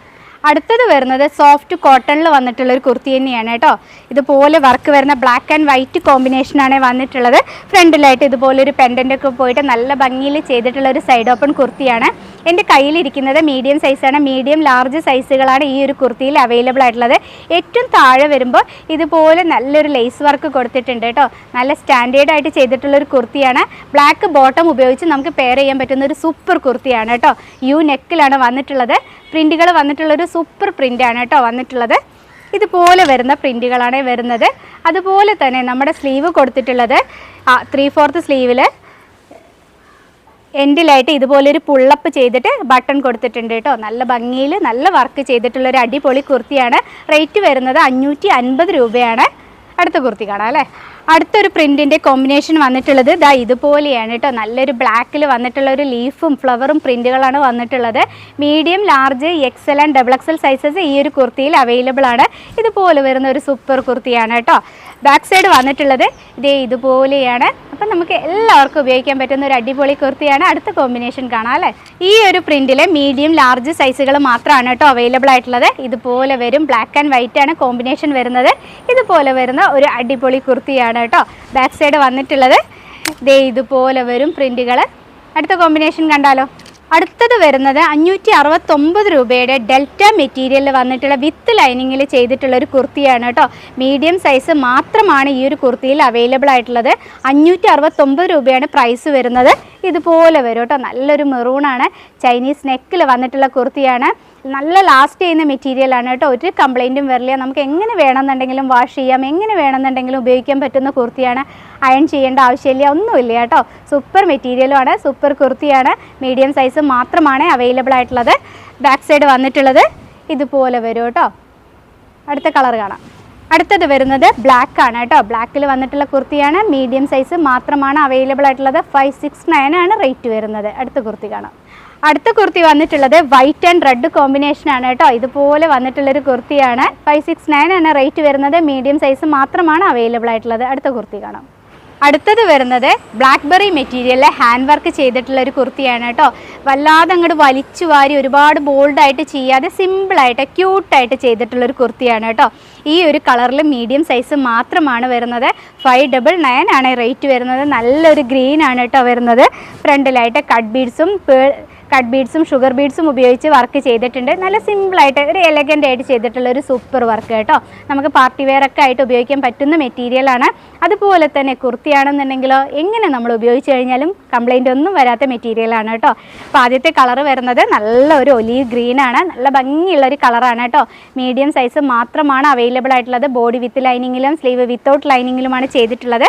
A: അടുത്തത് വരുന്നത് സോഫ്റ്റ് കോട്ടണിൽ വന്നിട്ടുള്ള ഒരു കുർത്തി തന്നെയാണ് കേട്ടോ. ഇതുപോലെ വർക്ക് വരുന്ന ബ്ലാക്ക് ആൻഡ് വൈറ്റ് കോമ്പിനേഷനാണ് വന്നിട്ടുള്ളത്. ഫ്രണ്ടിലായിട്ട് ഇതുപോലെ ഒരു പെൻഡന്റ് ഒക്കെ പോയിട്ട് നല്ല ഭംഗിയിൽ ചെയ്തിട്ടുള്ള ഒരു സൈഡ് ഓപ്പൺ കുർത്തിയാണ്. എന്റെ കയ്യിലിരിക്കുന്നത് മീഡിയം സൈസാണ് മീഡിയം ലാർജ് സൈസുകളാണ് ഈ ഒരു കുർത്തിയിൽ അവൈലബിൾ ആയിട്ടുള്ളത്. ഏറ്റവും താഴെ വരുമ്പോൾ ഇതുപോലെ നല്ലൊരു ലേസ് വർക്ക് കൊടുത്തിട്ടുണ്ട് കേട്ടോ. നല്ല സ്റ്റാൻഡേർഡായിട്ട് ചെയ്തിട്ടുള്ളൊരു കുർത്തിയാണ്. ബ്ലാക്ക് ബോട്ടം ഉപയോഗിച്ച് നമുക്ക് പെയർ ചെയ്യാൻ പറ്റുന്ന ഒരു സൂപ്പർ കുർത്തിയാണ് കേട്ടോ. യു നെക്കിലാണ് വന്നിട്ടുള്ളത്. പ്രിന്റുകൾ വന്നിട്ടുള്ള ഒരു സൂപ്പർ പ്രിന്റാണ് കേട്ടോ വന്നിട്ടുള്ളത്. ഇതുപോലെ വരുന്ന പ്രിന്റുകളാണ് വരുന്നത്. അതുപോലെ തന്നെ നമ്മുടെ സ്ലീവ് കൊടുത്തിട്ടുള്ളത് ത്രീ ഫോർത്ത് സ്ലീവിൽ എൻഡിലായിട്ട് ഇതുപോലൊരു പുള്ളപ്പ് ചെയ്തിട്ട് ബട്ടൺ കൊടുത്തിട്ടുണ്ട് കേട്ടോ. നല്ല ഭംഗിയിൽ നല്ല വർക്ക് ചെയ്തിട്ടുള്ള ഒരു അടിപൊളി കുർത്തിയാണ്. റേറ്റ് വരുന്നത് അഞ്ഞൂറ്റി അൻപത് രൂപയാണ്. അടുത്ത കുർത്തി കാണാം അല്ലേ? അടുത്തൊരു പ്രിന്റിന്റെ കോമ്പിനേഷൻ വന്നിട്ടുള്ളത് ദാ ഇതുപോലെയാണ് കേട്ടോ. നല്ലൊരു ബ്ലാക്കിൽ വന്നിട്ടുള്ള ഒരു ലീഫും ഫ്ലവറും പ്രിന്റുകളാണ് വന്നിട്ടുള്ളത് medium large XL and double XL sizes ഈ ഒരു കുർത്തിയിൽ അവൈലബിൾ ആണ്. ഇതുപോലെ വരുന്ന ഒരു സൂപ്പർ കുർത്തിയാണ് കേട്ടോ. ബാക്ക് സൈഡ് വന്നിട്ടുള്ളത് ഇതേ ഇതുപോലെയാണ്. അപ്പം നമുക്ക് എല്ലാവർക്കും ഉപയോഗിക്കാൻ പറ്റുന്ന ഒരു അടിപൊളി കുർത്തിയാണ്. അടുത്ത കോമ്പിനേഷൻ കാണാം അല്ലേ? ഈ ഒരു പ്രിന്റിൽ മീഡിയം ലാർജ് സൈസുകൾ മാത്രമാണ് കേട്ടോ അവൈലബിൾ ആയിട്ടുള്ളത്. ഇതുപോലെ വരും. ബ്ലാക്ക് ആൻഡ് വൈറ്റ് ആണ് കോമ്പിനേഷൻ വരുന്നത്. ഇതുപോലെ വരുന്ന ഒരു അടിപൊളി കുർത്തിയാണ് കേട്ടോ ബാക്ക് സൈഡ് വന്നിട്ടുള്ളത്. ദേ ഇതുപോലെ വരും പ്രിന്റുകൾ അടുത്ത കോമ്പിനേഷൻ കണ്ടാലോ? അടുത്തത് വരുന്നത് അഞ്ഞൂറ്റി അറുപത്തൊമ്പത് രൂപയുടെ ഡെൽറ്റ മെറ്റീരിയലിൽ വന്നിട്ടുള്ള വിത്ത് ലൈനിങ്ങിൽ ചെയ്തിട്ടുള്ള ഒരു കുർത്തിയാണ് കേട്ടോ. മീഡിയം സൈസ് മാത്രമാണ് ഈ ഒരു കുർത്തിയിൽ അവൈലബിൾ ആയിട്ടുള്ളത്. അഞ്ഞൂറ്റി അറുപത്തൊമ്പത് രൂപയാണ് പ്രൈസ് വരുന്നത്. ഇതുപോലെ വരും കേട്ടോ. നല്ലൊരു മെറൂണാണ് ചൈനീസ് നെക്കിൽ വന്നിട്ടുള്ള കുർത്തിയാണ്. നല്ല ലാസ്റ്റ് ചെയ്യുന്ന മെറ്റീരിയലാണ് കേട്ടോ. ഒരു കംപ്ലൈന്റും വരില്ല. നമുക്ക് എങ്ങനെ വേണമെന്നുണ്ടെങ്കിലും വാഷ് ചെയ്യാം. എങ്ങനെ വേണമെന്നുണ്ടെങ്കിലും ഉപയോഗിക്കാൻ പറ്റുന്ന കുർത്തിയാണ് അയൺ ചെയ്യേണ്ട ആവശ്യമില്ല. ഒന്നുമില്ല കേട്ടോ. സൂപ്പർ മെറ്റീരിയലുമാണ് സൂപ്പർ കുർത്തിയാണ്. മീഡിയം സൈസ് മാത്രമാണ് അവൈലബിൾ ആയിട്ടുള്ളത്. ബാക്ക് സൈഡ് വന്നിട്ടുള്ളത് ഇതുപോലെ വരും കേട്ടോ. അടുത്ത കളർ കാണാം. അടുത്തത് വരുന്നത് ബ്ലാക്ക് ആണ് കേട്ടോ. ബ്ലാക്കിൽ വന്നിട്ടുള്ള കുർത്തിയാണ്. മീഡിയം സൈസ് മാത്രമാണ് അവൈലബിൾ ആയിട്ടുള്ളത്. ഫൈവ് സിക്സ് നയൻ ആണ് റേറ്റ് വരുന്നത്. അടുത്ത കുർത്തി കാണാം. അടുത്ത കുർത്തി വന്നിട്ടുള്ളത് വൈറ്റ് ആൻഡ് റെഡ് കോമ്പിനേഷൻ ആണ് കേട്ടോ. ഇതുപോലെ വന്നിട്ടുള്ളൊരു കുർത്തിയാണ്. ഫൈവ് സിക്സ് നയൻ ആണ് റേറ്റ് വരുന്നത് മീഡിയം സൈസ് മാത്രമാണ് അവൈലബിൾ ആയിട്ടുള്ളത്. അടുത്ത കുർത്തി കാണാം. അടുത്തത് വരുന്നത് ബ്ലാക്ക്ബെറി മെറ്റീരിയലിൽ ഹാൻഡ് വർക്ക് ചെയ്തിട്ടുള്ള ഒരു കുർത്തിയാണ് കേട്ടോ. വല്ലാതെ അങ്ങോട്ട് വലിച്ചു വാരി ഒരുപാട് ബോൾഡായിട്ട് ചെയ്യാതെ സിമ്പിളായിട്ട് ക്യൂട്ടായിട്ട് ചെയ്തിട്ടുള്ള ഒരു കുർത്തിയാണ് കേട്ടോ. ഈ ഒരു കളറിൽ മീഡിയം സൈസ് മാത്രമാണ് വരുന്നത്. ഫൈവ് ഡബിൾ നയൻ ആണ് റേറ്റ് വരുന്നത്. നല്ലൊരു ഗ്രീൻ ആണ് കേട്ടോ വരുന്നത്. ഫ്രണ്ടിലായിട്ട് കട്ട് ബീഡ്സും കട്ട് ബീഡ്സും ഷുഗർ ബീഡ്സും ഉപയോഗിച്ച് വർക്ക് ചെയ്തിട്ടുണ്ട്. നല്ല സിമ്പിളായിട്ട് ഒരു എലഗന്റ് ആയിട്ട് ചെയ്തിട്ടുള്ള ഒരു സൂപ്പർ വർക്ക് കേട്ടോ. നമുക്ക് പാർട്ടി വെയർ ഒക്കെ ആയിട്ട് ഉപയോഗിക്കാൻ പറ്റുന്ന മെറ്റീരിയലാണ് അതുപോലെ തന്നെ കുർത്തിയാണെന്നുണ്ടെങ്കിലോ എങ്ങനെ നമ്മൾ ഉപയോഗിച്ച് കഴിഞ്ഞാലും കംപ്ലൈന്റ് ഒന്നും വരാത്ത മെറ്റീരിയലാണ് കേട്ടോ. അപ്പോൾ ആദ്യത്തെ കളർ വരുന്നത് നല്ല ഒരു ഒലീവ് ഗ്രീൻ ആണ്. നല്ല ഭംഗിയുള്ള ഒരു കളറാണ് കേട്ടോ. മീഡിയം സൈസ് മാത്രമാണ് അവൈലബിൾ ആയിട്ടുള്ളത്. ബോഡി വിത്ത് ലൈനിങ്ങിലും സ്ലീവ് വിത്തൗട്ട് ലൈനിങ്ങിലുമാണ് ചെയ്തിട്ടുള്ളത്.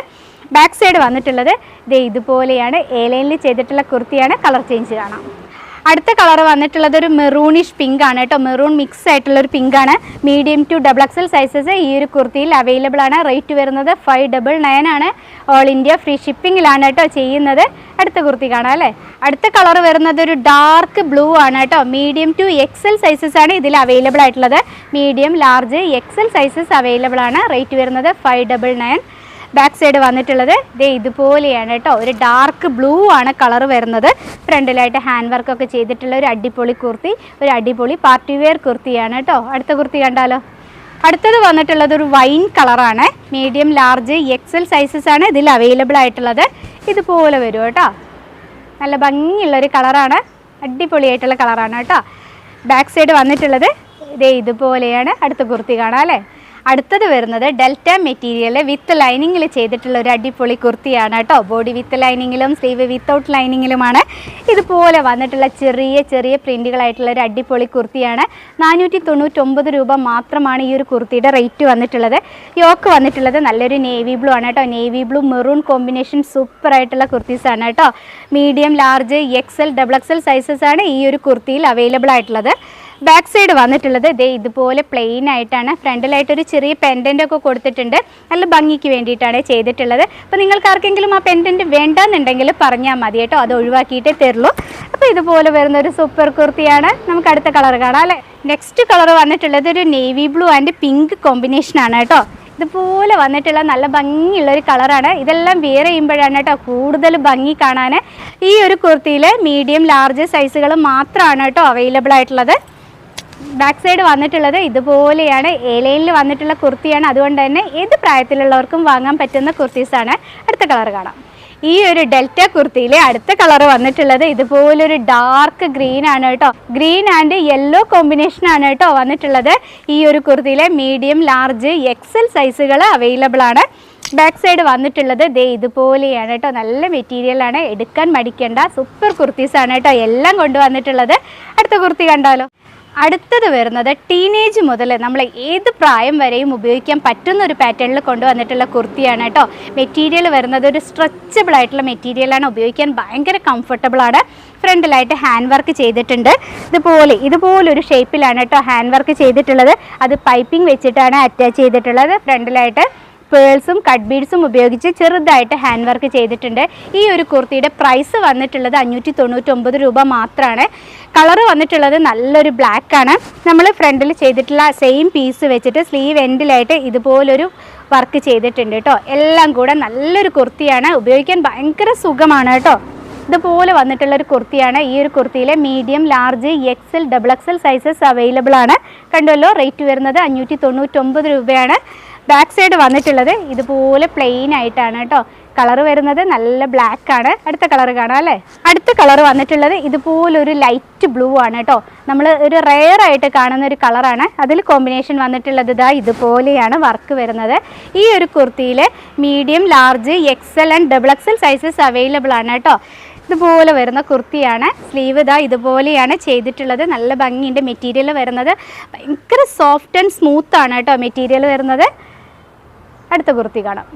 A: ബാക്ക് സൈഡ് വന്നിട്ടുള്ളത് ദേ ഇതുപോലെയാണ്. എ ലൈനിൽ ചെയ്തിട്ടുള്ള കുർത്തിയാണ്. കളർ ചേഞ്ച് കാണാം. അടുത്ത കളർ വന്നിട്ടുള്ളത് ഒരു മെറൂണിഷ് പിങ്ക് ആണ് കേട്ടോ. മെറൂൺ മിക്സ് ആയിട്ടുള്ള ഒരു പിങ്ക് ആണ്. Medium to double XL sizes ഈ ഒരു കുർത്തിയിൽ അവൈലബിൾ ആണ്. റേറ്റ് വരുന്നത് ഫൈവ് ഡബിൾ നയൻ ആണ്. ഓൾ ഇന്ത്യ ഫ്രീ ഷിപ്പിങ്ങിലാണ് കേട്ടോ ചെയ്യുന്നത്. അടുത്ത കുർത്തി കാണാം അല്ലേ? അടുത്ത കളർ വരുന്നത് ഒരു ഡാർക്ക് ബ്ലൂ ആണ് കേട്ടോ. മീഡിയം ടു എക്സൽ സൈസസ് ആണ് ഇതിൽ അവൈലബിൾ ആയിട്ടുള്ളത്. Medium large XL sizes available ആണ്. റേറ്റ് വരുന്നത് five double nine back side വന്നിട്ടുള്ളത്. ദേ ഇതുപോലെയാണ് കേട്ടോ. ഒരു ഡാർക്ക് ബ്ലൂ ആണ് കളർ വരുന്നത്. ഫ്രണ്ടിലായിട്ട് ഹാൻഡ് വർക്ക് ഒക്കെ ചെയ്തിട്ടുള്ള ഒരു അടിപൊളി കുർത്തി ഒരു അടിപൊളി പാർട്ടി വെയർ കുർത്തിയാണ് കേട്ടോ. അടുത്ത കുർത്തി കണ്ടാലോ? അടുത്തത് വന്നിട്ടുള്ളത് ഒരു വൈൻ കളറാണ് മീഡിയം ലാർജ് എക്സൽ സൈസസ് ആണ് ഇതിൽ അവൈലബിൾ ആയിട്ടുള്ളത്. ഇതുപോലെ വരും കേട്ടോ. നല്ല ഭംഗിയുള്ളൊരു കളറാണ് അടിപൊളിയായിട്ടുള്ള കളറാണ് കേട്ടോ. ബാക്ക് സൈഡ് വന്നിട്ടുള്ളത്. ഇതേ ഇതുപോലെയാണ് അടുത്ത കുർത്തി കാണാം അല്ലേ? അടുത്തത് വരുന്നത് ഡെൽറ്റ മെറ്റീരിയൽ വിത്ത് ലൈനിങ്ങിൽ ചെയ്തിട്ടുള്ള ഒരു അടിപൊളി കുർത്തിയാണ് കേട്ടോ. ബോഡി വിത്ത് ലൈനിങ്ങിലും സ്ലീവ് വിത്തൗട്ട് ലൈനിങ്ങിലുമാണ്. ഇതുപോലെ വന്നിട്ടുള്ള ചെറിയ ചെറിയ പ്രിന്റുകളായിട്ടുള്ള ഒരു അടിപൊളി കുർത്തിയാണ്. നാനൂറ്റി തൊണ്ണൂറ്റൊമ്പത് രൂപ മാത്രമാണ് ഈ ഒരു കുർത്തിയുടെ റേറ്റ് വന്നിട്ടുള്ളത്. യോക്ക് വന്നിട്ടുള്ളത് നല്ലൊരു നേവി ബ്ലൂ ആണ് കേട്ടോ. Navy blue maroon combination super ആയിട്ടുള്ള കുർത്തീസാണ് കേട്ടോ. Medium large XL double XL sizes ആണ് ഈ ഒരു കുർത്തിയിൽ അവൈലബിൾ ആയിട്ടുള്ളത്. ബാക്ക് സൈഡ് വന്നിട്ടുള്ളത് ഇതേ ഇതുപോലെ പ്ലെയിൻ ആയിട്ടാണ്. ഫ്രണ്ടിലായിട്ട് ഒരു ചെറിയ പെൻഡന്റ് ഒക്കെ കൊടുത്തിട്ടുണ്ട്. നല്ല ഭംഗിക്ക് വേണ്ടിയിട്ടാണ് ചെയ്തിട്ടുള്ളത്. അപ്പോൾ നിങ്ങൾക്ക് ആർക്കെങ്കിലും ആ പെൻഡന്റ് വേണ്ടെന്നുണ്ടെങ്കിൽ പറഞ്ഞാൽ മതി കേട്ടോ. അത് ഒഴിവാക്കിയിട്ടേ തരുള്ളൂ. അപ്പോൾ ഇതുപോലെ വരുന്ന ഒരു സൂപ്പർ കുർത്തിയാണ്. നമുക്ക് അടുത്ത കളർ കാണാം അല്ലേ? നെക്സ്റ്റ് കളർ വന്നിട്ടുള്ളത് ഒരു നേവി ബ്ലൂ ആൻഡ് പിങ്ക് കോമ്പിനേഷനാണ് കേട്ടോ. ഇതുപോലെ വന്നിട്ടുള്ള നല്ല ഭംഗിയുള്ള ഒരു കളറാണ് ഇതെല്ലാം വെയർ ചെയ്യുമ്പോഴാണ് കേട്ടോ കൂടുതൽ ഭംഗി കാണാൻ. ഈ ഒരു കുർത്തിയിൽ മീഡിയം ലാർജ് സൈസുകൾ മാത്രമാണ് കേട്ടോ അവൈലബിൾ ആയിട്ടുള്ളത്. ബാക്ക് സൈഡ് വന്നിട്ടുള്ളത് ഇതുപോലെയാണ്. ഏലയിൽ വന്നിട്ടുള്ള കുർത്തിയാണ്. അതുകൊണ്ട് തന്നെ ഏത് പ്രായത്തിലുള്ളവർക്കും വാങ്ങാൻ പറ്റുന്ന കുർത്തീസാണ്. അടുത്ത കളർ കാണാം. ഈ ഒരു ഡെൽറ്റ കുർത്തിയിലെ അടുത്ത കളർ വന്നിട്ടുള്ളത് ഇതുപോലൊരു ഡാർക്ക് ഗ്രീൻ ആണ് കേട്ടോ. ഗ്രീൻ ആൻഡ് യെല്ലോ കോമ്പിനേഷൻ ആണ് കേട്ടോ വന്നിട്ടുള്ളത്. ഈ ഒരു കുർത്തിയിലെ മീഡിയം ലാർജ് എക്സൽ സൈസുകൾ അവൈലബിൾ ആണ്. ബാക്ക് സൈഡ് വന്നിട്ടുള്ളത് ദേ ഇതുപോലെയാണ് കേട്ടോ. നല്ല മെറ്റീരിയലാണ് എടുക്കാൻ മടിക്കേണ്ട. സൂപ്പർ കുർത്തീസാണ് കേട്ടോ എല്ലാം കൊണ്ടുവന്നിട്ടുള്ളത്. അടുത്ത കുർത്തി കണ്ടാലോ? അടുത്തത് വരുന്നത് ടീനേജ് മുതൽ നമ്മൾ ഏത് പ്രായം വരെയും ഉപയോഗിക്കാൻ പറ്റുന്ന ഒരു പാറ്റേണിൽ കൊണ്ടുവന്നിട്ടുള്ള കുർത്തിയാണ് കേട്ടോ. മെറ്റീരിയൽ വരുന്നത് ഒരു സ്ട്രെച്ചബിൾ ആയിട്ടുള്ള മെറ്റീരിയലാണ് ഉപയോഗിക്കാൻ ഭയങ്കര കംഫർട്ടബിൾ ആണ്. ഫ്രണ്ടിലായിട്ട് ഹാൻഡ് വർക്ക് ചെയ്തിട്ടുണ്ട്. ഇതുപോലെ ഇതുപോലൊരു ഷേപ്പിലാണ് കേട്ടോ ഹാൻഡ് വർക്ക് ചെയ്തിട്ടുള്ളത്. അത് പൈപ്പിംഗ് വെച്ചിട്ടാണ് അറ്റാച്ച് ചെയ്തിട്ടുള്ളത്. ഫ്രണ്ടിലായിട്ട് പേൾസും കട്ട് ബീഡ്സും ഉപയോഗിച്ച് ചെറുതായിട്ട് ഹാൻഡ് വർക്ക് ചെയ്തിട്ടുണ്ട്. ഈ ഒരു കുർത്തിയുടെ പ്രൈസ് വന്നിട്ടുള്ളത് അഞ്ഞൂറ്റി തൊണ്ണൂറ്റൊമ്പത് രൂപ മാത്രമാണ് കളർ വന്നിട്ടുള്ളത് നല്ലൊരു ബ്ലാക്ക് ആണ്. നമ്മൾ ഫ്രണ്ടിൽ ചെയ്തിട്ടുള്ള സെയിം പീസ് വെച്ചിട്ട് സ്ലീവ് എൻഡിലായിട്ട് ഇതുപോലൊരു വർക്ക് ചെയ്തിട്ടുണ്ട് കേട്ടോ എല്ലാം കൂടെ നല്ലൊരു കുർത്തിയാണ്. ഉപയോഗിക്കാൻ ഭയങ്കര സുഖമാണ് കേട്ടോ ഇതുപോലെ വന്നിട്ടുള്ള ഒരു കുർത്തിയാണ്. ഈ ഒരു കുർത്തിയിലെ medium large XL double XL sizes available ആണ്. കണ്ടല്ലോ റേറ്റ് വരുന്നത് അഞ്ഞൂറ്റി തൊണ്ണൂറ്റൊമ്പത് രൂപയാണ്. ബാക്ക് സൈഡ് വന്നിട്ടുള്ളത് ഇതുപോലെ പ്ലെയിൻ ആയിട്ടാണ് കേട്ടോ. കളർ വരുന്നത് നല്ല ബ്ലാക്ക് ആണ്. അടുത്ത കളർ കാണാം അല്ലേ? അടുത്ത കളർ വന്നിട്ടുള്ളത് ഇതുപോലൊരു ലൈറ്റ് ബ്ലൂ ആണ് കേട്ടോ. നമ്മൾ ഒരു റെയർ ആയിട്ട് കാണുന്ന ഒരു കളറാണ് അതിൽ കോമ്പിനേഷൻ വന്നിട്ടുള്ളത് ഇതാ ഇതുപോലെയാണ് വർക്ക് വരുന്നത്. ഈ ഒരു കുർത്തിയിൽ medium large XL and double XL sizes available ആണ് കേട്ടോ. ഇതുപോലെ വരുന്ന കുർത്തിയാണ്. സ്ലീവ് ഇതാ ഇതുപോലെയാണ് ചെയ്തിട്ടുള്ളത്. നല്ല ഭംഗിന്റെ മെറ്റീരിയൽ വരുന്നത്. ഭയങ്കര സോഫ്റ്റ് ആൻഡ് സ്മൂത്ത് ആണ് കേട്ടോ മെറ്റീരിയൽ വരുന്നത്. അടുത്ത കുർത്തി കാണാം.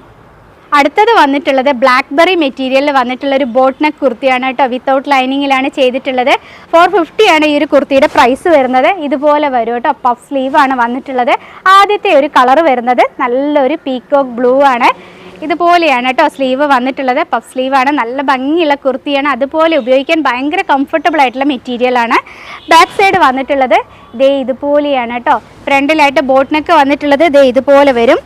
A: അടുത്തത് വന്നിട്ടുള്ളത് ബ്ലാക്ക്ബെറി മെറ്റീരിയലിൽ വന്നിട്ടുള്ള ഒരു ബോട്ട് നെക്ക് കുർത്തിയാണ് കേട്ടോ. വിത്തൗട്ട് ലൈനിങ്ങിലാണ് ചെയ്തിട്ടുള്ളത്. ഫോർ ഫിഫ്റ്റി ആണ് ഈ ഒരു കുർത്തിയുടെ പ്രൈസ് വരുന്നത്. ഇതുപോലെ വരും കേട്ടോ. പഫ് സ്ലീവ് ആണ് വന്നിട്ടുള്ളത്. ആദ്യത്തെ ഒരു കളർ വരുന്നത് നല്ലൊരു പീക്കോക്ക് ബ്ലൂ ആണ്. ഇതുപോലെയാണ് കേട്ടോ സ്ലീവ് വന്നിട്ടുള്ളത്. പഫ് സ്ലീവ് ആണ്. നല്ല ഭംഗിയുള്ള കുർത്തിയാണ്. അതുപോലെ ഉപയോഗിക്കാൻ ഭയങ്കര കംഫർട്ടബിൾ ആയിട്ടുള്ള മെറ്റീരിയലാണ് ബാക്ക് സൈഡ് വന്നിട്ടുള്ളത്. ദേ ഇതുപോലെയാണ് കേട്ടോ. ഫ്രണ്ടിലായിട്ട് ബോട്ട് നെക്ക് വന്നിട്ടുള്ളത്. ദേ ഇതുപോലെ വരും.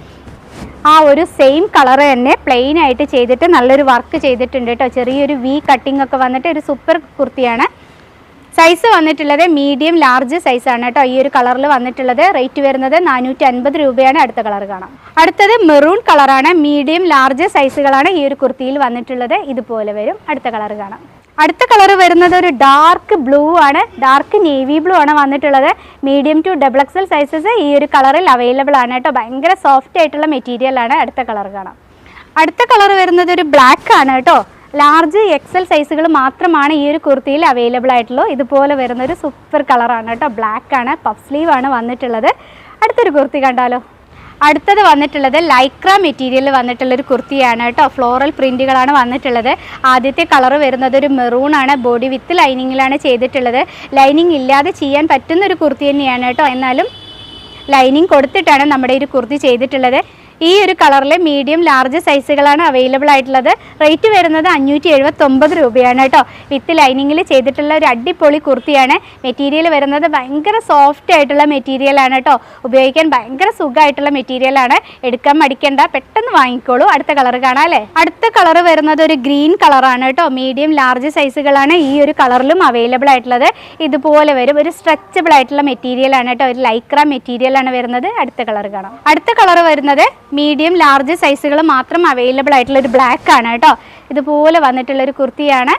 A: ആ ഒരു സെയിം കളർ തന്നെ പ്ലെയിൻ ആയിട്ട് ചെയ്തിട്ട് നല്ലൊരു വർക്ക് ചെയ്തിട്ടുണ്ട് കേട്ടോ ചെറിയൊരു വി കട്ടിംഗ് ഒക്കെ വന്നിട്ട് ഒരു സൂപ്പർ കുർത്തിയാണ്. സൈസ് വന്നിട്ടുള്ളത് മീഡിയം ലാർജ് സൈസാണ് കേട്ടോ. ഈ ഒരു കളറിൽ വന്നിട്ടുള്ളത്. റേറ്റ് വരുന്നത് നാനൂറ്റി അൻപത് രൂപയാണ്. അടുത്ത കളർ കാണാം. അടുത്തത് മെറൂൺ കളറാണ്. മീഡിയം ലാർജ് സൈസുകളാണ് ഈ ഒരു കുർത്തിയിൽ വന്നിട്ടുള്ളത്. ഇതുപോലെ വരും. അടുത്ത കളർ കാണാം. അടുത്ത കളർ വരുന്നത് ഒരു ഡാർക്ക് ബ്ലൂ ആണ്. ഡാർക്ക് നേവി ബ്ലൂ ആണ് വന്നിട്ടുള്ളത്. Medium to double XL sizes ഈ ഒരു കളറിൽ അവൈലബിൾ ആണ് കേട്ടോ. ഭയങ്കര സോഫ്റ്റ് ആയിട്ടുള്ള മെറ്റീരിയൽ ആണ്. അടുത്ത കളർ കാണാം. അടുത്ത കളർ വരുന്നത് ഒരു ബ്ലാക്ക് ആണ് കേട്ടോ. ലാർജ് എക്സൽ സൈസുകൾ മാത്രമാണ് ഈ ഒരു കുർത്തിയിൽ അവൈലബിൾ ആയിട്ടുള്ളൂ. ഇതുപോലെ വരുന്ന ഒരു സൂപ്പർ കളറാണ് കേട്ടോ. ബ്ലാക്ക് ആണ്. പഫ് സ്ലീവ് ആണ് വന്നിട്ടുള്ളത്. അടുത്തൊരു കുർത്തി കണ്ടാലോ? അടുത്തത് വന്നിട്ടുള്ളത് ലൈക്ര മെറ്റീരിയൽ വന്നിട്ടുള്ള ഒരു കുർത്തിയാണ് കേട്ടോ. ഫ്ലോറൽ പ്രിന്റുകളാണ് വന്നിട്ടുള്ളത്. ആദ്യത്തെ കളർ വരുന്നത് ഒരു മെറൂൺ ആണ്. ബോഡി വിത്ത് ലൈനിങ്ങിലാണ് ചെയ്തിട്ടുള്ളത്. ലൈനിങ് ഇല്ലാതെ ചെയ്യാൻ പറ്റുന്ന ഒരു കുർത്തി തന്നെയാണ് കേട്ടോ. എന്നാലും ലൈനിങ് കൊടുത്തിട്ടാണ് നമ്മുടെ ഒരു കുർത്തി ചെയ്തിട്ടുള്ളത്. ഈ ഒരു കളറിലെ മീഡിയം ലാർജ് സൈസുകളാണ് അവൈലബിൾ ആയിട്ടുള്ളത്. റേറ്റ് വരുന്നത് അഞ്ഞൂറ്റി എഴുപത്തൊമ്പത് രൂപയാണ് കേട്ടോ. വിത്ത് ലൈനിങ്ങിൽ ചെയ്തിട്ടുള്ള ഒരു അടിപൊളി കുർത്തിയാണ്. മെറ്റീരിയൽ വരുന്നത് ഭയങ്കര സോഫ്റ്റ് ആയിട്ടുള്ള മെറ്റീരിയലാണ് കേട്ടോ. ഉപയോഗിക്കാൻ ഭയങ്കര സുഖമായിട്ടുള്ള മെറ്റീരിയലാണ് എടുക്കാൻ മടിക്കേണ്ട. പെട്ടെന്ന് വാങ്ങിക്കോളൂ. അടുത്ത കളർ കാണാം അല്ലേ? അടുത്ത കളർ വരുന്നത് ഒരു ഗ്രീൻ കളറാണ് കേട്ടോ. മീഡിയം ലാർജ് സൈസുകളാണ് ഈ ഒരു കളറിലും അവൈലബിൾ ആയിട്ടുള്ളത്. ഇതുപോലെ വരും. ഒരു സ്ട്രെച്ചബിൾ ആയിട്ടുള്ള മെറ്റീരിയലാണ് കേട്ടോ. ഒരു ലൈക്ര മെറ്റീരിയലാണ് വരുന്നത്. അടുത്ത കളർ കാണാം. അടുത്ത കളർ വരുന്നത് മീഡിയം ലാർജ് സൈസുകൾ മാത്രം അവൈലബിൾ ആയിട്ടുള്ള ഒരു ബ്ലാക്ക് ആണ് കേട്ടോ. ഇതുപോലെ വന്നിട്ടുള്ള ഒരു കുർത്തിയാണ്.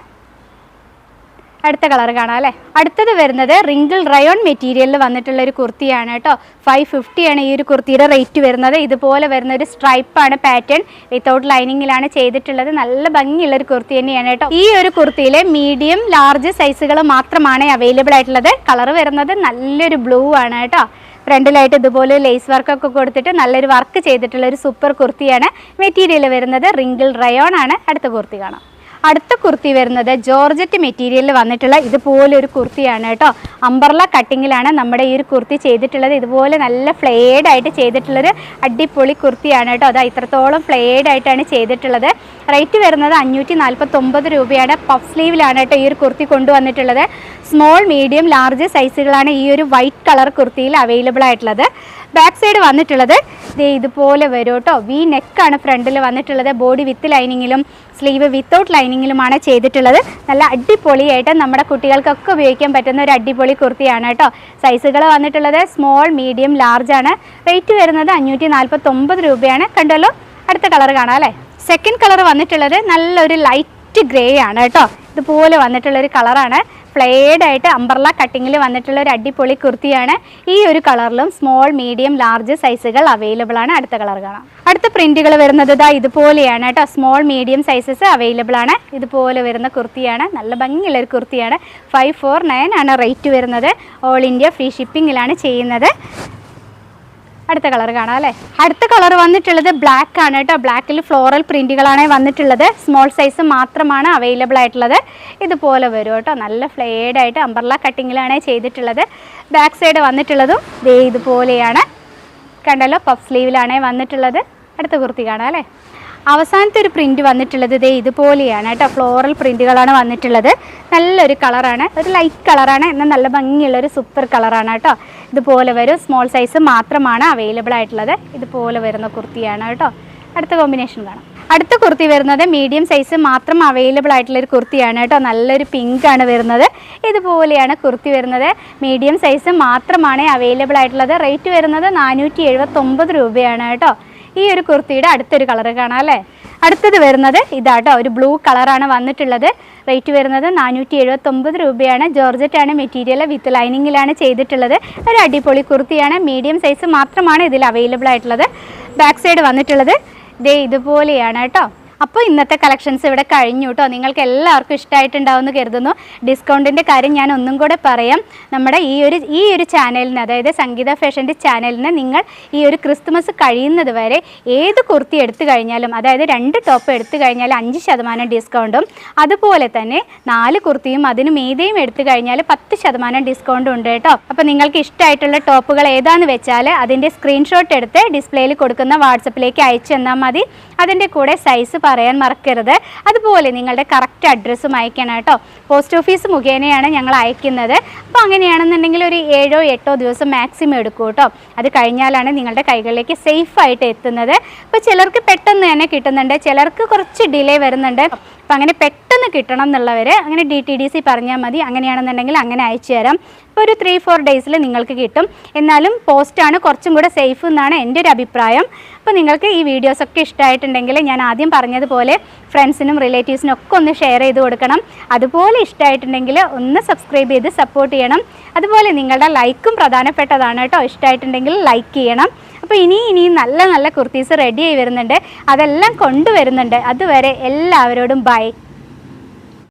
A: അടുത്ത കളർ കാണാം അല്ലേ? അടുത്തത് വരുന്നത് റിങ്കിൾ റയോൺ മെറ്റീരിയലിൽ വന്നിട്ടുള്ള ഒരു കുർത്തിയാണ് കേട്ടോ. ഫൈവ് ഫിഫ്റ്റിയാണ് ഈ ഒരു കുർത്തിയുടെ റേറ്റ് വരുന്നത്. ഇതുപോലെ വരുന്ന ഒരു സ്ട്രൈപ്പാണ് പാറ്റേൺ വിത്തൗട്ട് ലൈനിങ്ങിലാണ് ചെയ്തിട്ടുള്ളത്. നല്ല ഭംഗിയുള്ള ഒരു കുർത്തി തന്നെയാണ് കേട്ടോ. ഈ ഒരു കുർത്തിയിലെ മീഡിയം ലാർജ് സൈസുകൾ മാത്രമാണ് അവൈലബിൾ ആയിട്ടുള്ളത്. കളർ വരുന്നത് നല്ലൊരു ബ്ലൂ ആണ് കേട്ടോ. ഫ്രണ്ടിലായിട്ട് ഇതുപോലെ ലേസ് വർക്കൊക്കെ കൊടുത്തിട്ട് നല്ലൊരു വർക്ക് ചെയ്തിട്ടുള്ള ഒരു സൂപ്പർ കുർത്തിയാണ് മെറ്റീരിയൽ വരുന്നത്. റിങ്കിൾ റയോൺ ആണ്. അടുത്ത കുർത്തി കാണാം. അടുത്ത കുർത്തി വരുന്നത് ജോർജറ്റ് മെറ്റീരിയലിൽ വന്നിട്ടുള്ള ഇതുപോലെ ഒരു കുർത്തിയാണ് കേട്ടോ. അമ്പർല കട്ടിങ്ങിലാണ് നമ്മുടെ ഈ ഒരു കുർത്തി ചെയ്തിട്ടുള്ളത്. ഇതുപോലെ നല്ല ഫ്ലെയർഡ് ആയിട്ട് ചെയ്തിട്ടുള്ളൊരു അടിപൊളി കുർത്തിയാണ് കേട്ടോ. അതാ ഇത്രത്തോളം ഫ്ലെയർഡ് ആയിട്ടാണ് ചെയ്തിട്ടുള്ളത്. റേറ്റ് വരുന്നത് അഞ്ഞൂറ്റി നാൽപ്പത്തൊമ്പത് രൂപയാണ്. പഫ് സ്ലീവിലാണ് കേട്ടോ ഈ ഒരു കുർത്തി കൊണ്ടുവന്നിട്ടുള്ളത്. സ്മോൾ മീഡിയം ലാർജ് സൈസുകളാണ് ഈ ഒരു വൈറ്റ് കളർ കുർത്തിയിൽ അവൈലബിൾ ആയിട്ടുള്ളത്. ബാക്ക് സൈഡ് വന്നിട്ടുള്ളത്. ദേ ഇതുപോലെ വരും കേട്ടോ വി നെക്കാണ് ഫ്രണ്ടിൽ വന്നിട്ടുള്ളത്. ബോഡി വിത്ത് ലൈനിങ്ങിലും സ്ലീവ് വിത്തൗട്ട് ലൈനിങ്ങിലുമാണ് ചെയ്തിട്ടുള്ളത്. നല്ല അടിപൊളിയായിട്ട് നമ്മുടെ കുട്ടികൾക്കൊക്കെ ഉപയോഗിക്കാൻ പറ്റുന്ന ഒരു അടിപൊളി കുർത്തിയാണ് കേട്ടോ. സൈസുകൾ വന്നിട്ടുള്ളത് സ്മോൾ മീഡിയം ലാർജ് ആണ്. റേറ്റ് വരുന്നത് അഞ്ഞൂറ്റി നാൽപ്പത്തൊമ്പത് രൂപയാണ്. കണ്ടല്ലോ അടുത്ത കളർ കാണാം അല്ലേ? സെക്കൻഡ് കളർ വന്നിട്ടുള്ളത് നല്ലൊരു ലൈറ്റ് ഗ്രേ ആണ് കേട്ടോ. ഇതുപോലെ വന്നിട്ടുള്ളൊരു കളറാണ് ഫ്ലെയർഡ് ആയിട്ട് അമ്പർല കട്ടിങ്ങിൽ വന്നിട്ടുള്ള ഒരു അടിപൊളി കുർത്തിയാണ്. ഈ ഒരു കളറിലും സ്മോൾ മീഡിയം ലാർജ് സൈസുകൾ അവൈലബിൾ ആണ്. അടുത്ത കളർ കാണാം. അടുത്ത പ്രിന്റുകൾ വരുന്നത് ഇതാ ഇതുപോലെയാണ് കേട്ടോ. സ്മോൾ മീഡിയം സൈസസ് അവൈലബിൾ ആണ്. ഇതുപോലെ വരുന്ന കുർത്തിയാണ്. നല്ല ഭംഗിയുള്ള ഒരു കുർത്തിയാണ്. ഫൈവ് ഫോർ നയൻ ആണ് റേറ്റ് വരുന്നത്. ഓൾ ഇന്ത്യ ഫ്രീ ഷിപ്പിങ്ങിലാണ് ചെയ്യുന്നത്. അടുത്ത കളർ കാണാം അല്ലേ? അടുത്ത കളർ വന്നിട്ടുള്ളത് ബ്ലാക്ക് ആണ് കേട്ടോ. ബ്ലാക്കിൽ ഫ്ലോറൽ പ്രിന്റുകളാണ് വന്നിട്ടുള്ളത്. സ്മോൾ സൈസ് മാത്രമാണ് അവൈലബിൾ ആയിട്ടുള്ളത്. ഇതുപോലെ വരും കേട്ടോ. നല്ല ഫ്ലെയർഡ് ആയിട്ട് അമ്പർല കട്ടിങ്ങിലാണ് ചെയ്തിട്ടുള്ളത്. ബാക്ക് സൈഡ് വന്നിട്ടുള്ളതും ദേ ഇതുപോലെയാണ്. കണ്ടല്ലോ പഫ് സ്ലീവിലാണ് വന്നിട്ടുള്ളത്. അടുത്ത കുർത്തി കാണാം അല്ലേ? അവസാനത്തെ ഒരു പ്രിന്റ് വന്നിട്ടുള്ളത് ഇതേ ഇതുപോലെയാണ് കേട്ടോ. ഫ്ലോറൽ പ്രിന്റുകളാണ് വന്നിട്ടുള്ളത്. നല്ലൊരു കളറാണ്. ഒരു ലൈറ്റ് കളറാണ്. എന്നാൽ നല്ല ഭംഗിയുള്ള ഒരു സൂപ്പർ കളറാണ് കേട്ടോ. ഇതുപോലെ വരും. സ്മോൾ സൈസ് മാത്രമാണ് അവൈലബിൾ ആയിട്ടുള്ളത്. ഇതുപോലെ വരുന്ന കുർത്തിയാണ് കേട്ടോ. അടുത്ത കോമ്പിനേഷൻ കാണാം. അടുത്ത കുർത്തി വരുന്നത് മീഡിയം സൈസ് മാത്രം അവൈലബിൾ ആയിട്ടുള്ള ഒരു കുർത്തിയാണ് കേട്ടോ. നല്ലൊരു പിങ്ക് ആണ് വരുന്നത്. ഇതുപോലെയാണ് കുർത്തി വരുന്നത്. മീഡിയം സൈസ് മാത്രമാണ് അവൈലബിൾ ആയിട്ടുള്ളത്. റേറ്റ് വരുന്നത് നാനൂറ്റി രൂപയാണ് കേട്ടോ. ഈ ഒരു കുർത്തിയുടെ അടുത്തൊരു കളർ കാണാം അല്ലേ? അടുത്തത് വരുന്നത് ഇതാട്ടോ ഒരു ബ്ലൂ കളറാണ് വന്നിട്ടുള്ളത്. റേറ്റ് വരുന്നത് നാനൂറ്റി എഴുപത്തൊമ്പത് രൂപയാണ് ജോർജറ്റ് ആണ് മെറ്റീരിയൽ വിത്ത് ലൈനിങ്ങിലാണ് ചെയ്തിട്ടുള്ളത്. ഒരു അടിപൊളി കുർത്തിയാണ്. മീഡിയം സൈസ് മാത്രമാണ് ഇതിൽ അവൈലബിൾ ആയിട്ടുള്ളത്. ബാക്ക് സൈഡ് വന്നിട്ടുള്ളത്. ഇതേ ഇതുപോലെയാണ് കേട്ടോ. അപ്പോൾ ഇന്നത്തെ കളക്ഷൻസ് ഇവിടെ കഴിഞ്ഞു കേട്ടോ നിങ്ങൾക്ക് എല്ലാവർക്കും ഇഷ്ടമായിട്ടുണ്ടാവുമെന്ന് കരുതുന്നു. ഡിസ്കൗണ്ടിന്റെ കാര്യം ഞാൻ ഒന്നും കൂടെ പറയാം. നമ്മുടെ ഈ ഒരു ഈ ഒരു ചാനലിന് അതായത് സംഗീത ഫാഷന്റെ ചാനലിന് നിങ്ങൾ ഈ ഒരു ക്രിസ്മസ് കഴിയുന്നത് വരെ ഏത് കുർത്തി എടുത്തു കഴിഞ്ഞാലും അതായത് രണ്ട് ടോപ്പ് എടുത്തു കഴിഞ്ഞാൽ അഞ്ച് ശതമാനം ഡിസ്കൗണ്ടും അതുപോലെ തന്നെ നാല് കുർത്തിയും അതിന് മീതയും എടുത്തു കഴിഞ്ഞാൽ പത്ത് ശതമാനം ഡിസ്കൗണ്ടും ഉണ്ട് കേട്ടോ അപ്പോൾ നിങ്ങൾക്ക് ഇഷ്ടമായിട്ടുള്ള ടോപ്പുകൾ ഏതാണെന്ന് വെച്ചാൽ അതിന്റെ സ്ക്രീൻഷോട്ട് എടുത്ത് ഡിസ്പ്ലേയിൽ കൊടുക്കുന്ന വാട്സപ്പിലേക്ക് അയച്ചു തന്നാൽ മതി. അതിന്റെ കൂടെ സൈസ് പറയാൻ മറക്കരുത്. അതുപോലെ നിങ്ങളുടെ കറക്റ്റ് അഡ്രസ്സും അയക്കണം കേട്ടോ. പോസ്റ്റ് ഓഫീസ് മുഖേനയാണ് ഞങ്ങൾ അയക്കുന്നത്. അപ്പോൾ അങ്ങനെയാണെന്നുണ്ടെങ്കിൽ ഒരു ഏഴോ എട്ടോ ദിവസം മാക്സിമം എടുക്കും കേട്ടോ. അത് കഴിഞ്ഞാലാണ് നിങ്ങളുടെ കൈകളിലേക്ക് സേഫ് ആയിട്ട് എത്തുന്നത്. അപ്പോൾ ചിലർക്ക് പെട്ടെന്ന് തന്നെ കിട്ടുന്നുണ്ട്. ചിലർക്ക് കുറച്ച് ഡിലേ വരുന്നുണ്ട്. അപ്പം അങ്ങനെ പെട്ടെന്ന് കിട്ടണം എന്നുള്ളവർ അങ്ങനെ ഡി ടി ഡി സി പറഞ്ഞാൽ മതി. അങ്ങനെയാണെന്നുണ്ടെങ്കിൽ അങ്ങനെ അയച്ചു തരാം ഒരു ത്രീ ഫോർ ഡേയ്സിൽ നിങ്ങൾക്ക് കിട്ടും. എന്നാലും പോസ്റ്റാണ് കുറച്ചും കൂടെ സേഫ് എന്നാണ് എന്റെ ഒരു അഭിപ്രായം. അപ്പോൾ നിങ്ങൾക്ക് ഈ വീഡിയോസൊക്കെ ഇഷ്ടമായിട്ടുണ്ടെങ്കിൽ ഞാൻ ആദ്യം പറഞ്ഞതുപോലെ ഫ്രണ്ട്സിനും റിലേറ്റീവ്സിനും ഒക്കെ ഒന്ന് ഷെയർ ചെയ്ത് കൊടുക്കണം. അതുപോലെ ഇഷ്ടമായിട്ടുണ്ടെങ്കിൽ ഒന്ന് സബ്സ്ക്രൈബ് ചെയ്ത് സപ്പോർട്ട് ചെയ്യണം. അതുപോലെ നിങ്ങളുടെ ലൈക്കും പ്രധാനപ്പെട്ടതാണ് കേട്ടോ. ഇഷ്ടമായിട്ടുണ്ടെങ്കിൽ ലൈക്ക് ചെയ്യണം. അപ്പോൾ ഇനി ഇനി നല്ല നല്ല കുർത്തീസ് റെഡി ആയി വരുന്നുണ്ട്. അതെല്ലാം കൊണ്ടുവരുന്നുണ്ട്. അതുവരെ എല്ലാവരോടും ബൈ